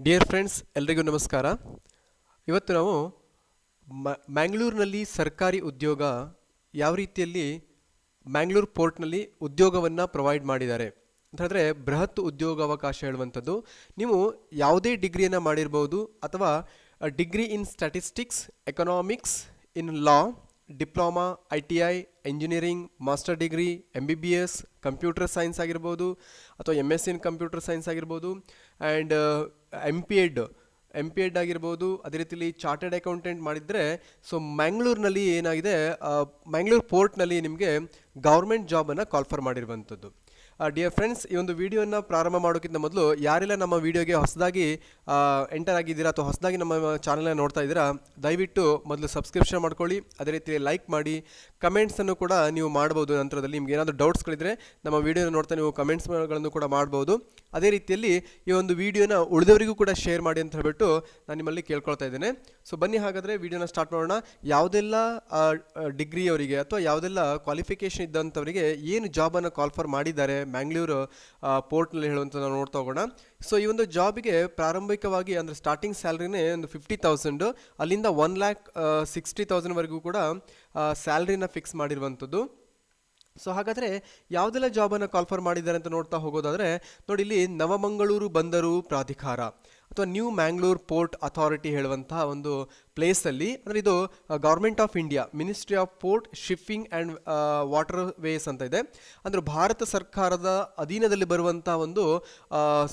Dear friends ಎಲ್ರಿಗೂ ನಮಸ್ಕಾರ. ಇವತ್ತು ನಾವು ಮ್ಯಾಂಗ್ಳೂರಿನಲ್ಲಿ ಸರ್ಕಾರಿ ಉದ್ಯೋಗ ಯಾವ ರೀತಿಯಲ್ಲಿ ಮ್ಯಾಂಗ್ಳೂರು ಪೋರ್ಟ್ನಲ್ಲಿ ಉದ್ಯೋಗವನ್ನು ಪ್ರೊವೈಡ್ ಮಾಡಿದ್ದಾರೆ. ಅಂತ ಬೃಹತ್ ಉದ್ಯೋಗಾವಕಾಶ ಹೇಳುವಂಥದ್ದು. ನೀವು ಯಾವುದೇ ಡಿಗ್ರಿಯನ್ನು ಮಾಡಿರ್ಬೋದು ಅಥವಾ degree in statistics economics in law diploma, I T I engineering master degree M B B S computer science ಆಗಿರ್ಬೋದು ಅಥವಾ M S in computer science ಆಗಿರ್ಬೋದು and M P Ed M P Ed ಆಗಿರ್ಬೋದು, ಅದೇ ರೀತಿಲಿ chartered accountant ಮಾಡಿದರೆ so ಮ್ಯಾಂಗ್ಳೂರಿನಲ್ಲಿ ಏನಾಗಿದೆ ಮ್ಯಾಂಗ್ಳೂರು ಪೋರ್ಟ್ನಲ್ಲಿ ನಿಮಗೆ ಗೌರ್ಮೆಂಟ್ ಜಾಬನ್ನು ಕಾಲ್ಫರ್ ಮಾಡಿರುವಂಥದ್ದು. ಡಿಯರ್ ಫ್ರೆಂಡ್ಸ್ ಈ ಒಂದು ವಿಡಿಯೋನ ಪ್ರಾರಂಭ ಮಾಡೋಕ್ಕಿಂತ ಮೊದಲು ಯಾರೆಲ್ಲ ನಮ್ಮ ವಿಡಿಯೋಗೆ ಹೊಸದಾಗಿ ಎಂಟರ್ ಆಗಿದ್ದೀರಾ ಅಥವಾ ಹೊಸದಾಗಿ ನಮ್ಮ ಚಾನಲ್ನ ನೋಡ್ತಾ ಇದ್ದೀರಾ, ದಯವಿಟ್ಟು ಮೊದಲು ಸಬ್ಸ್ಕ್ರಿಪ್ಷನ್ ಮಾಡ್ಕೊಳ್ಳಿ. ಅದೇ ರೀತಿ ಲೈಕ್ ಮಾಡಿ ಕಮೆಂಟ್ಸನ್ನು ಕೂಡ ನೀವು ಮಾಡ್ಬೋದು ನಂತರದಲ್ಲಿ. ನಿಮ್ಗೆ ಏನಾದರೂ ಡೌಟ್ಸ್ಗಳಿದ್ರೆ ನಮ್ಮ ವಿಡಿಯೋನ ನೋಡ್ತಾ ನೀವು ಕಮೆಂಟ್ಸ್ಗಳನ್ನು ಕೂಡ ಮಾಡ್ಬೋದು. ಅದೇ ರೀತಿಯಲ್ಲಿ ಈ ಒಂದು ವಿಡಿಯೋನ ಉಳಿದವರಿಗೂ ಕೂಡ ಶೇರ್ ಮಾಡಿ ಅಂತ ಹೇಳ್ಬಿಟ್ಟು ನಾನು ನಿಮ್ಮಲ್ಲಿ ಕೇಳ್ಕೊಳ್ತಾ ಇದ್ದೇನೆ. ಸೊ ಬನ್ನಿ ಹಾಗಾದರೆ ವಿಡಿಯೋನ ಸ್ಟಾರ್ಟ್ ಮಾಡೋಣ. ಯಾವುದೆಲ್ಲ ಡಿಗ್ರಿಯವರಿಗೆ ಅಥವಾ ಯಾವುದೆಲ್ಲ ಕ್ವಾಲಿಫಿಕೇಷನ್ ಇದ್ದಂಥವರಿಗೆ ಏನು ಜಾಬನ್ನು ಕಾಲ್ಫರ್ ಮಾಡಿದ್ದಾರೆ? ಮ್ಯಾಂಗ್ಳೂರು ಪೋರ್ಟ್ನಲ್ಲಿ ಹೇಳುವಂಥ ನಾವು ನೋಡ್ತಾ ಹೋಗೋಣ. ಸೊ ಈ ಒಂದು ಜಾಬಿಗೆ ಪ್ರಾರಂಭಿಕವಾಗಿ ಅಂದರೆ ಸ್ಟಾರ್ಟಿಂಗ್ ಸ್ಯಾಲ್ರಿನೇ ಒಂದು ಫಿಫ್ಟಿ ತೌಸಂಡು ಅಲ್ಲಿಂದ ಒನ್ ಲ್ಯಾಕ್ ಸಿಕ್ಸ್ಟಿ ತೌಸಂಡ್ವರೆಗೂ ಕೂಡ ಸ್ಯಾಲ್ರಿನ ಫಿಕ್ಸ್ ಮಾಡಿರುವಂಥದ್ದು. ಸೊ ಹಾಗಾದರೆ ಯಾವುದೆಲ್ಲ ಜಾಬನ್ನು ಕಾಲ್ಫರ್ ಮಾಡಿದ್ದಾರೆ ಅಂತ ನೋಡ್ತಾ ಹೋಗೋದಾದರೆ, ನೋಡಿ ಇಲ್ಲಿ ನವಮಂಗಳೂರು ಬಂದರು ಪ್ರಾಧಿಕಾರ. ಅಥವಾ ನ್ಯೂ ಮ್ಯಾಂಗ್ಳೂರ್ ಪೋರ್ಟ್ ಅಥಾರಿಟಿ ಹೇಳುವಂತಹ ಒಂದು ಪ್ಲೇಸಲ್ಲಿ ಅಂದರೆ ಇದು government of India ministry of port shipping and waterways ಅಂತ ಇದೆ. ಅಂದರೆ ಭಾರತ ಸರ್ಕಾರದ ಅಧೀನದಲ್ಲಿ ಬರುವಂತಹ ಒಂದು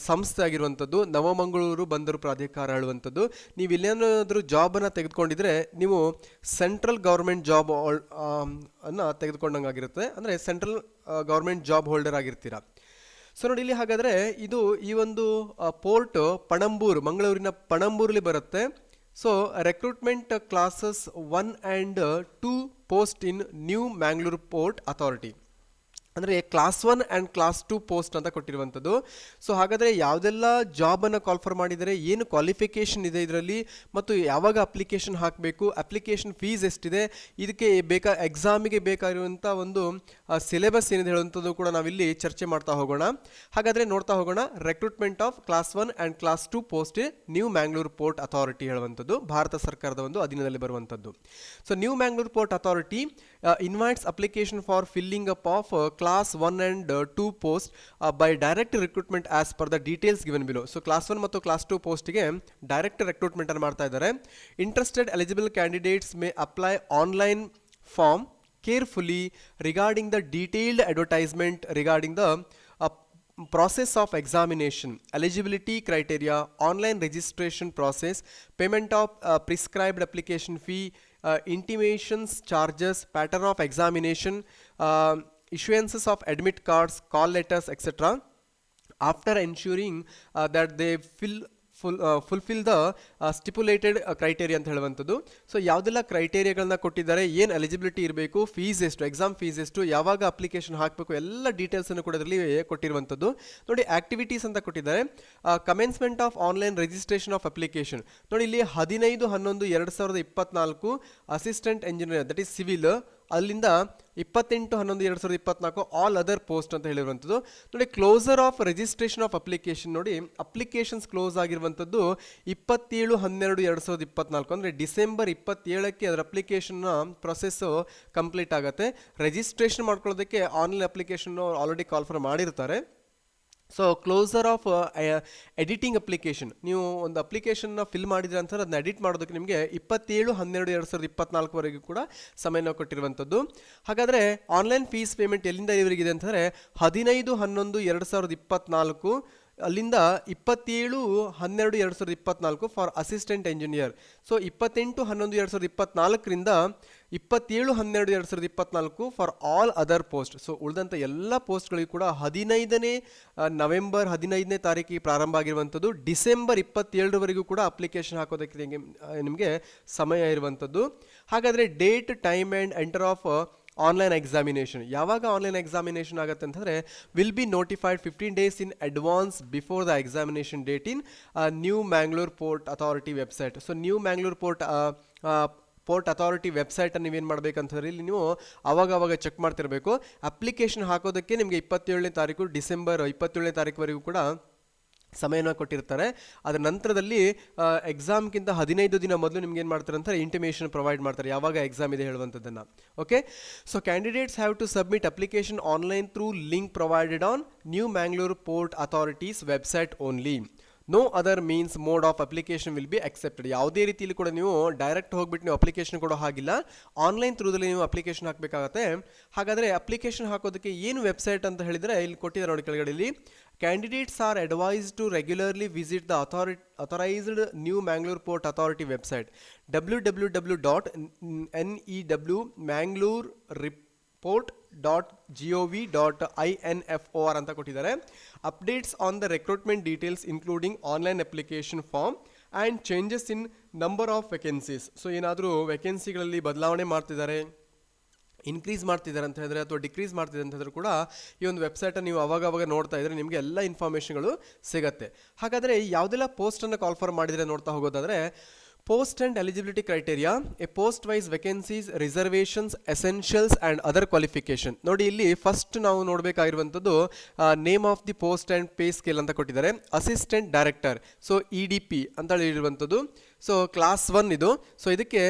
ಸಂಸ್ಥೆ ಆಗಿರುವಂಥದ್ದು, ನವಮಂಗಳೂರು ಬಂದರು ಪ್ರಾಧಿಕಾರ ಹೇಳುವಂಥದ್ದು. ನೀವು ಇಲ್ಲೇನಾದರೂ ಜಾಬನ್ನು ತೆಗೆದುಕೊಂಡಿದ್ರೆ, ನೀವು ಸೆಂಟ್ರಲ್ ಗೌರ್ಮೆಂಟ್ ಜಾಬ್ ಅನ್ನು ತೆಗೆದುಕೊಂಡಂಗಾಗಿರುತ್ತೆ. ಅಂದರೆ ಸೆಂಟ್ರಲ್ ಗೌರ್ಮೆಂಟ್ ಜಾಬ್ ಹೋಲ್ಡರ್ ಆಗಿರ್ತೀರಾ. ಸೊ ನೋಡಿ ಇಲ್ಲಿ ಹಾಗಾದರೆ ಇದು ಈ ಒಂದು ಪೋರ್ಟ್ ಪಣಂಬೂರು, ಮಂಗಳೂರಿನ ಪಣಂಬೂರಲ್ಲಿ ಬರುತ್ತೆ. So recruitment classes one and two post in new Mangalore port authority ಅಂದರೆ class one and class two post ಅಂತ ಕೊಟ್ಟಿರುವಂಥದ್ದು. ಸೊ ಹಾಗಾದರೆ ಯಾವುದೆಲ್ಲ ಜಾಬನ್ನು ಕಾಲ್ಫರ್ ಮಾಡಿದರೆ, ಏನು ಕ್ವಾಲಿಫಿಕೇಷನ್ ಇದೆ ಇದರಲ್ಲಿ, ಮತ್ತು ಯಾವಾಗ ಅಪ್ಲಿಕೇಶನ್ ಹಾಕಬೇಕು ಅಪ್ಲಿಕೇಶನ್ ಫೀಸ್ ಎಷ್ಟಿದೆ, ಇದಕ್ಕೆ ಬೇಕಾ ಎಕ್ಸಾಮಿಗೆ ಬೇಕಾಗಿರುವಂಥ ಒಂದು ಸಿಲೆಬಸ್ ಏನಿದೆ ಹೇಳುವಂಥದ್ದು ಕೂಡ ನಾವಿಲ್ಲಿ ಚರ್ಚೆ ಮಾಡ್ತಾ ಹೋಗೋಣ. ಹಾಗಾದರೆ ನೋಡ್ತಾ ಹೋಗೋಣ recruitment of class one and class two post new Mangalore port authority ಹೇಳುವಂಥದ್ದು, ಭಾರತ ಸರ್ಕಾರದ ಒಂದು ಅಧೀನದಲ್ಲಿ ಬರುವಂಥದ್ದು. So new Mangalore port authority invites application for filling up of class one and two post by direct recruitment as per the details given below so class one ಮತ್ತು class to ಪೋಸ್ಟ್ಗೆ direct recruitment ಅನ್ನು ಮಾಡ್ತಾ ಇದ್ದಾರೆ interested eligible candidates may apply online form carefully regarding the detailed advertisement regarding the process of examination eligibility criteria online registration process payment of uh, prescribed application fee uh, intimations charges pattern of examination uh, issuances of admit cards call letters etc after ensuring uh, that they fill full fulfil the stipulated criteria ಅಂತ ಹೇಳುವಂಥದ್ದು. So ಯಾವುದೆಲ್ಲ ಕ್ರೈಟೇರಿಯಾಗಳನ್ನ ಕೊಟ್ಟಿದ್ದಾರೆ, ಏನು eligibility ಇರಬೇಕು fees ಎಷ್ಟು exam fees ಎಷ್ಟು, ಯಾವಾಗ application ಹಾಕಬೇಕು, ಎಲ್ಲ ಡೀಟೇಲ್ಸನ್ನು ಕೂಡ ಅದರಲ್ಲಿ ಕೊಟ್ಟಿರುವಂಥದ್ದು. ನೋಡಿ ಆಕ್ಟಿವಿಟೀಸ್ ಅಂತ ಕೊಟ್ಟಿದ್ದಾರೆ. Commencement of online registration of application ನೋಡಿ, ಇಲ್ಲಿ ಹದಿನೈದು, ಹನ್ನೊಂದು, ಎರಡು ಸಾವಿರದ ಇಪ್ಪತ್ನಾಲ್ಕು assistant engineer that is civil ಅಲ್ಲಿಂದ ಇಪ್ಪತ್ತೆಂಟು, ಹನ್ನೊಂದು, ಎರಡು ಸಾವಿರದ ಇಪ್ಪತ್ನಾಲ್ಕು ಆಲ್ ಅದರ್ ಪೋಸ್ಟ್ ಅಂತ ಹೇಳಿರುವಂಥದ್ದು. ನೋಡಿ closure of registration of application ನೋಡಿ ಅಪ್ಲಿಕೇಶನ್ಸ್ ಕ್ಲೋಸ್ ಆಗಿರುವಂಥದ್ದು ಇಪ್ಪತ್ತೇಳು, ಹನ್ನೆರಡು, ಎರಡು ಸಾವಿರದ ಇಪ್ಪತ್ನಾಲ್ಕು. ಅಂದರೆ ಡಿಸೆಂಬರ್ ಇಪ್ಪತ್ತೇಳಕ್ಕೆ ಅದರ ಅಪ್ಲಿಕೇಶನ್ನ ಪ್ರೊಸೆಸ್ಸು ಕಂಪ್ಲೀಟ್ ಆಗುತ್ತೆ. ರಿಜಿಸ್ಟ್ರೇಷನ್ ಮಾಡ್ಕೊಳ್ಳೋದಕ್ಕೆ online application already call for ಮಾಡಿರ್ತಾರೆ. So closure of editing application ನೀವು ಒಂದು ಅಪ್ಲಿಕೇಶನ್ನ ಫಿಲ್ ಮಾಡಿದ್ರೆ ಅಂತ ಅದನ್ನ ಎಡಿಟ್ ಮಾಡೋದಕ್ಕೆ ನಿಮಗೆ ಇಪ್ಪತ್ತೇಳು, ಹನ್ನೆರಡು, ಎರಡು ಸಾವಿರದ ಇಪ್ಪತ್ನಾಲ್ಕುವರೆಗೂ ಕೂಡ ಸಮಯನ ಕೊಟ್ಟಿರುವಂಥದ್ದು. ಹಾಗಾದರೆ ಆನ್ಲೈನ್ ಫೀಸ್ ಪೇಮೆಂಟ್ ಎಲ್ಲಿಂದ ಇವರಿಗಿದೆ ಅಂತಂದರೆ ಹದಿನೈದು, ಹನ್ನೊಂದು, ಎರಡು ಸಾವಿರದ ಇಪ್ಪತ್ನಾಲ್ಕು, ಅಲ್ಲಿಂದ ಇಪ್ಪತ್ತೇಳು, ಹನ್ನೆರಡು, ಎರಡು ಸಾವಿರದ ಇಪ್ಪತ್ನಾಲ್ಕು ಫಾರ್ ಅಸಿಸ್ಟೆಂಟ್ ಇಂಜಿನಿಯರ್ ಸೊ ಇಪ್ಪತ್ತೆಂಟು, ಹನ್ನೊಂದು, ಎರಡು ಸಾವಿರದ ಇಪ್ಪತ್ನಾಲ್ಕರಿಂದ ಇಪ್ಪತ್ತೇಳು, ಹನ್ನೆರಡು, ಎರಡು ಸಾವಿರದ ಇಪ್ಪತ್ನಾಲ್ಕು for all other post so ಉಳಿದಂಥ ಎಲ್ಲ ಪೋಸ್ಟ್ಗಳಿಗೂ ಕೂಡ ಹದಿನೈದನೇ ನವೆಂಬರ್ ಹದಿನೈದನೇ ತಾರೀಕಿಗೆ ಪ್ರಾರಂಭ ಆಗಿರುವಂಥದ್ದು. ಡಿಸೆಂಬರ್ ಇಪ್ಪತ್ತೇಳರವರೆಗೂ ಕೂಡ ಅಪ್ಲಿಕೇಶನ್ ಹಾಕೋದಕ್ಕೆ ನಿಮಗೆ ನಿಮಗೆ ಸಮಯ ಇರುವಂಥದ್ದು. ಹಾಗಾದರೆ date time and enter of online examination ಯಾವಾಗ ಆನ್ಲೈನ್ ಎಕ್ಸಾಮಿನೇಷನ್ ಆಗುತ್ತೆ ಅಂತಂದರೆ will be notified fifteen days in advance before the examination date in new Mangalore port authority website so new Mangalore port port authority ವೆಬ್ಸೈಟನ್ನು ನೀವೇನು ಅಂತ ಇಲ್ಲಿ ನೀವು ಅವಾಗ ಅವಾಗ check ಮಾಡ್ತಿರಬೇಕು. Application ಹಾಕೋದಕ್ಕೆ ನಿಮಗೆ ಇಪ್ಪತ್ತೇಳನೇ ತಾರೀಕು, ಡಿಸೆಂಬರ್ ಇಪ್ಪತ್ತೇಳನೇ ತಾರೀಕುವರೆಗೂ ಕೂಡ ಸಮಯನ ಕೊಟ್ಟಿರ್ತಾರೆ. ಅದರ ನಂತರದಲ್ಲಿ ಎಕ್ಸಾಮ್ಗಿಂತ ಹದಿನೈದು ದಿನ ಮೊದಲು ನಿಮ್ಗೆ ಏನು ಮಾಡ್ತಾರೆ ಅಂತಾರೆ ಇಂಟಿಮೇಷನ್ ಪ್ರೊವೈಡ್ ಮಾಡ್ತಾರೆ. ಯಾವಾಗ ಎಕ್ಸಾಮ್ ಇದೆ ಹೇಳುವಂಥದ್ದನ್ನು. Okay so candidates have to submit application online through link provided on new Mangalore port authorities website only no other means mode of application will be accepted ಯಾವುದೇ ರೀತಿಯಲ್ಲಿ ಕೂಡ ನೀವು ಡೈರೆಕ್ಟ್ ಹೋಗ್ಬಿಟ್ಟು ನೀವು application ಕೊಡೋ ಹಾಗಿಲ್ಲ. ಆನ್ಲೈನ್ ಥ್ರೂದಲ್ಲಿ ನೀವು ಅಪ್ಲಿಕೇಶನ್ ಹಾಕಬೇಕಾಗತ್ತೆ. ಹಾಗಾದರೆ ಅಪ್ಲಿಕೇಶನ್ ಹಾಕೋದಕ್ಕೆ ಏನು ವೆಬ್ಸೈಟ್ ಅಂತ ಹೇಳಿದರೆ ಇಲ್ಲಿ ಕೊಟ್ಟಿದ್ದಾರೆ ನೋಡಿ ಕೆಳಗಡೆ ಇಲ್ಲಿ candidates are advised to regularly visit the authority authorised new Mangalore port authority website W W W dot N E W Mangalore report dot G O V dot I N F O R ಅಂತ ಕೊಟ್ಟಿದ್ದಾರೆ. Updates on the recruitment details including online application form and changes in number of vacancies so ಏನಾದರೂ ವೆಕೆನ್ಸಿಗಳಲ್ಲಿ ಬದಲಾವಣೆ ಮಾಡ್ತಿದ್ದಾರೆ increase ಮಾಡ್ತಿದ್ದಾರೆ ಅಂತ ಹೇಳಿದ್ರೆ ಅಥವಾ ಡಿಕ್ರೀಸ್ ಮಾಡ್ತಿದ್ದಾರೆ ಅಂತ ಹೇಳಿದ್ರೆ ಕೂಡ ಈ ಒಂದು ವೆಬ್ಸೈಟನ್ನು ನೀವು ಅವಾಗ ಅವಾಗ ನೋಡ್ತಾ ಇದ್ದರೆ ನಿಮಗೆ ಎಲ್ಲ ಇನ್ಫಾರ್ಮೇಷನ್ಗಳು ಸಿಗುತ್ತೆ. ಹಾಗಾದರೆ ಯಾವುದೆಲ್ಲ ಪೋಸ್ಟನ್ನು ಕಾಲ್ಫರ್ ಮಾಡಿದರೆ ನೋಡ್ತಾ ಹೋಗೋದಾದರೆ post and eligibility criteria a post wise vacancies reservations essentials and other qualification ನೋಡಿ, ಇಲ್ಲಿ ಫಸ್ಟ್ ನಾವು ನೋಡಬೇಕಾಗಿರುವಂಥದ್ದು name of the post and pay scale ಅಂತ ಕೊಟ್ಟಿದ್ದಾರೆ. Assistant director so E D P ಅಂತ ಹೇಳಿರುವಂಥದ್ದು. ಸೊ ಕ್ಲಾಸ್ ಒನ್ ಇದು. ಸೊ ಇದಕ್ಕೆ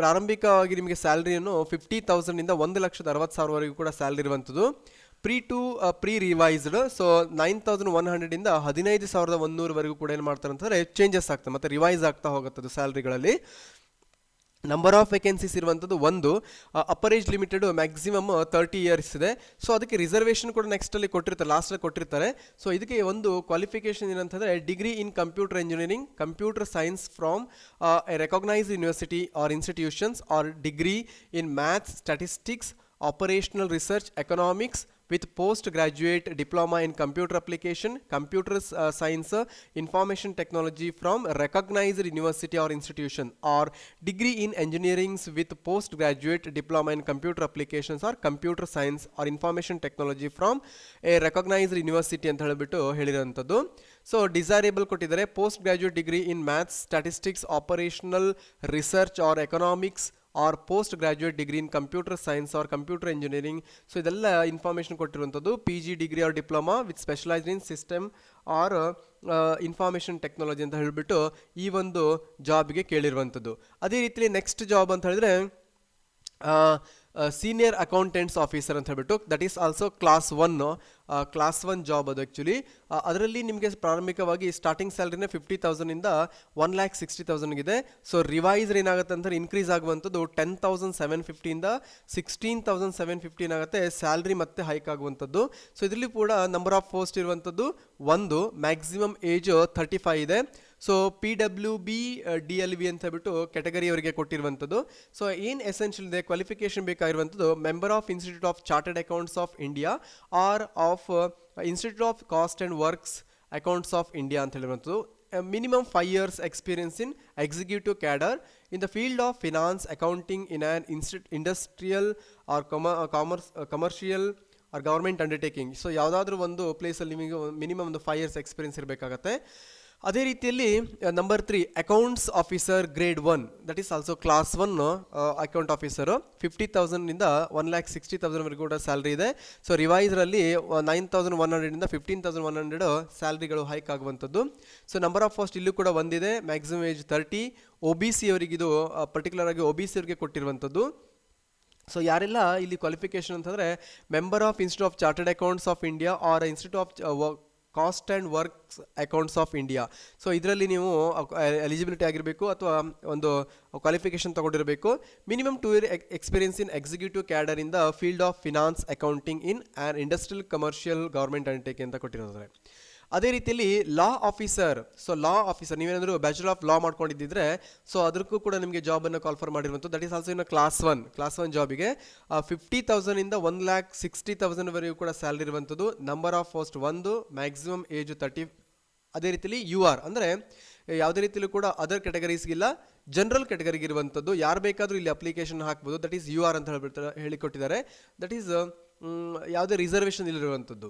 ಪ್ರಾರಂಭಿಕವಾಗಿ ನಿಮಗೆ ಸ್ಯಾಲ್ರಿಯನ್ನು ಫಿಫ್ಟಿ ತೌಸಂಡಿಂದ ಒಂದು ಲಕ್ಷದ ಅರವತ್ತು ಸಾವಿರವರೆಗೂ ಕೂಡ ಸ್ಯಾಲ್ರಿ ಇರುವಂಥದ್ದು. Pre to pre revised so nine thousand one ಹಂಡ್ರೆಡಿಂದ ಹದಿನೈದು ಸಾವಿರದ ಒಂದೂರವರೆಗೂ ಕೂಡ ಏನು ಮಾಡ್ತಾರೆ ಅಂತಂದರೆ ಚೇಂಜಸ್ ಆಗ್ತದೆ, ಮತ್ತು ರಿವೈಸ್ ಆಗ್ತಾ ಹೋಗುತ್ತದೆ ಸ್ಯಾಲ್ರಿಗಳಲ್ಲಿ. ನಂಬರ್ ಆಫ್ ವೇಕೆನ್ಸೀಸ್ ಇರುವಂಥದ್ದು ಒಂದು upper age limited maximum thirty years ಇದೆ. ಸೊ ಅದಕ್ಕೆ ರಿಸರ್ವೇಷನ್ ಕೂಡ ನೆಕ್ಸ್ಟಲ್ಲಿ ಕೊಟ್ಟಿರ್ತಾರೆ ಲಾಸ್ಟಲ್ಲಿ ಕೊಟ್ಟಿರ್ತಾರೆ. ಸೊ ಇದಕ್ಕೆ ಒಂದು ಕ್ವಾಲಿಫಿಕೇಶನ್ ಏನಂತಂದರೆ degree in computer engineering computer science from recognise university or institutions or degree in maths statistics operational research economics with postgraduate diploma in computer application computer uh, science uh, information technology from recognized university or institution or degree in engineering with postgraduate diploma in computer applications or computer science or information technology from a recognized university ಅಂತ ಹೇಳಿಬಿಟ್ಟು ಹೇಳಿರೋಂಥದ್ದು so desirable ಕೊಟ್ಟಿದ್ದಾರೆ post graduate degree in maths statistics operational research or economics Or postgraduate degree in computer science or computer engineering so ಇದೆಲ್ಲ information ಕೊಟ್ಟಿರುವಂಥದ್ದು P G degree or diploma with specialised in system or information technology ಅಂತ ಹೇಳಿಬಿಟ್ಟು ಈ ಒಂದು ಜಾಬ್ಗೆ ಕೇಳಿರುವಂಥದ್ದು. ಅದೇ ರೀತಿಯಲ್ಲಿ next job ಅಂತ ಹೇಳಿದ್ರೆ ಸೀನಿಯರ್ ಅಕೌಂಟೆಂಟ್ಸ್ ಆಫೀಸರ್ ಅಂತ ಹೇಳ್ಬಿಟ್ಟು that is also class one class one job ಅದು ಆ್ಯಕ್ಚುಲಿ ಅದರಲ್ಲಿ ನಿಮಗೆ ಪ್ರಾರಂಭಿಕವಾಗಿ ಸ್ಟಾರ್ಟಿಂಗ್ ಸ್ಯಾಲ್ರಿನೇ ಫಿಫ್ಟಿ ತೌಸಂಡಿಂದ ಒನ್ ಲ್ಯಾಕ್ ಸಿಕ್ಸ್ಟಿ ತೌಸಂಡ್ಗಿದೆ ಸೊ ರಿವೈಸ್ ಏನಾಗುತ್ತೆ ಅಂದರೆ ಇನ್ಕ್ರೀಸ್ ಆಗುವಂಥದ್ದು ಟೆನ್ ತೌಸಂಡ್ ಸೆವೆನ್ ಫಿಫ್ಟಿಯಿಂದ ಸಿಕ್ಸ್ಟೀನ್ ತೌಸಂಡ್ ಸೆವೆನ್ ಫಿಫ್ಟೀನ್ ಆಗುತ್ತೆ ಸ್ಯಾಲ್ರಿ ಮತ್ತೆ ಹೈಕ್ ಆಗುವಂಥದ್ದು. ಸೊ ಇದರಲ್ಲಿ ಕೂಡ ನಂಬರ್ ಆಫ್ ಪೋಸ್ಟ್ ಇರುವಂಥದ್ದು ಒಂದು ಮ್ಯಾಕ್ಸಿಮಮ್ ಏಜ್ ಥರ್ಟಿ ಫೈವ್ ಇದೆ. So P W B D L V ಅಂತ ಹೇಳ್ಬಿಟ್ಟು ಕೆಟಗರಿ ಅವರಿಗೆ ಕೊಟ್ಟಿರುವಂಥದ್ದು. ಸೊ ಏನು ಎಸೆನ್ಷಿಯಲ್ ಇದೆ qualification ಬೇಕಾಗಿರುವಂಥದ್ದು member of institute of chartered accounts of India or of institute of cost and works accounts of India ಅಂತ ಹೇಳಿರುವಂಥದ್ದು. Minimum five years experience in executive cadre in the field of finance accounting in an institute industrial or commerce commercial or government undertaking so ಯಾವುದಾದ್ರೂ ಒಂದು ಪ್ಲೇಸಲ್ಲಿ ನಿಮಗೆ minimum ಒಂದು five years experience ಇರಬೇಕಾಗತ್ತೆ. ಅದೇ ರೀತಿಯಲ್ಲಿ number three accounts officer grade one that is also class one account officer fifty ತೌಸಂಡಿಂದ one lakh sixty ತೌಸಂಡ್ವರೆಗೂ ಕೂಡ ಸ್ಯಾಲ್ರಿ ಇದೆ. ಸೊ ರಿವೈಸ್ರಲ್ಲಿ ನೈನ್ ತೌಸಂಡ್ ಒನ್ ಹಂಡ್ರೆಡಿಂದ ಫಿಫ್ಟೀನ್ ತೌಸಂಡ್ ಒನ್ ಹಂಡ್ರೆಡ್ ಸ್ಯಾಲ್ರಿಗಳು ಹೈಕ್ ಆಗುವಂಥದ್ದು. ಸೊ ನಂಬರ್ ಆಫ್ ಪೋಸ್ಟ್ ಇಲ್ಲೂ ಕೂಡ ಒಂದಿದೆ. Maximum age thirty O B C ಅವರಿಗಿದು particular ಆಗಿ ಒ ಬಿ ಸಿ ಅವರಿಗೆ ಕೊಟ್ಟಿರುವಂಥದ್ದು. ಸೊ ಯಾರೆಲ್ಲ ಇಲ್ಲಿ ಕ್ವಾಲಿಫಿಕೇಶನ್ ಅಂತಂದರೆ member of institute of chartered accounts of India or institute of cost and works accounts of India so ಇದರಲ್ಲಿ ನೀವು ಎಲಿಜಿಬಿಲಿಟಿ ಆಗಿರಬೇಕು ಅಥವಾ ಒಂದು qualification ತಗೊಂಡಿರಬೇಕು. Minimum two year experience in executive cadre in the field of finance accounting in and industrial commercial government undertaking ಅಂತ ಕೊಟ್ಟಿರೋದ್ರೆ ಅದೇ ರೀತಿಯಲ್ಲಿ law officer so law officer ನೀವೇನಾದರೂ ಬ್ಯಾಚುಲರ್ ಆಫ್ ಲಾ ಮಾಡ್ಕೊಂಡಿದ್ದಿದ್ರೆ ಸೊ ಅದಕ್ಕೂ ಕೂಡ ನಿಮಗೆ ಜಾಬನ್ನು ಕಾಲ್ಫರ್ ಮಾಡಿರುವಂಥ ದಟ್ ಈಸ್ ಆಲ್ಸೋ ಇನ್ನು ಕ್ಲಾಸ್ ಒನ್ ಕ್ಲಾಸ್ ಒನ್ ಜಾಬಿಗೆ ಫಿಫ್ಟಿ ತೌಸಂಡಿಂದ ಒನ್ ಲ್ಯಾಕ್ ಸಿಕ್ಸ್ಟಿ ತೌಸಂಡ್ವರೆಗೂ ಕೂಡ ಸ್ಯಾಲ್ರಿ ಇರುವಂಥದ್ದು. ನಂಬರ್ ಆಫ್ ಪೋಸ್ಟ್ ಒಂದು ಮ್ಯಾಕ್ಸಿಮಮ್ ಏಜು ತರ್ಟಿ ಅದೇ ರೀತಿಯಲ್ಲಿ ಯು ಆರ್ ಅಂದರೆ, ಯಾವುದೇ ರೀತಿಯಲ್ಲೂ ಕೂಡ ಅದರ್ ಕ್ಯಾಟಗರೀಸ್ಗಿಲ್ಲ ಜನರಲ್ ಕ್ಯಾಟಗರಿಗೆ ಇರುವಂಥದ್ದು. ಯಾರು ಬೇಕಾದರೂ ಇಲ್ಲಿ ಅಪ್ಲಿಕೇಶನ್ ಹಾಕ್ಬೋದು. ದಟ್ ಈಸ್ ಯು ಆರ್ ಅಂತ ಹೇಳ್ಬಿಡ್ತಾರೆ, ಹೇಳಿಕೊಟ್ಟಿದ್ದಾರೆ. ದಟ್ ಈಸ್ ಯಾವುದೇ ರಿಸರ್ವೇಷನ್ ಇಲ್ಲಿರುವಂಥದ್ದು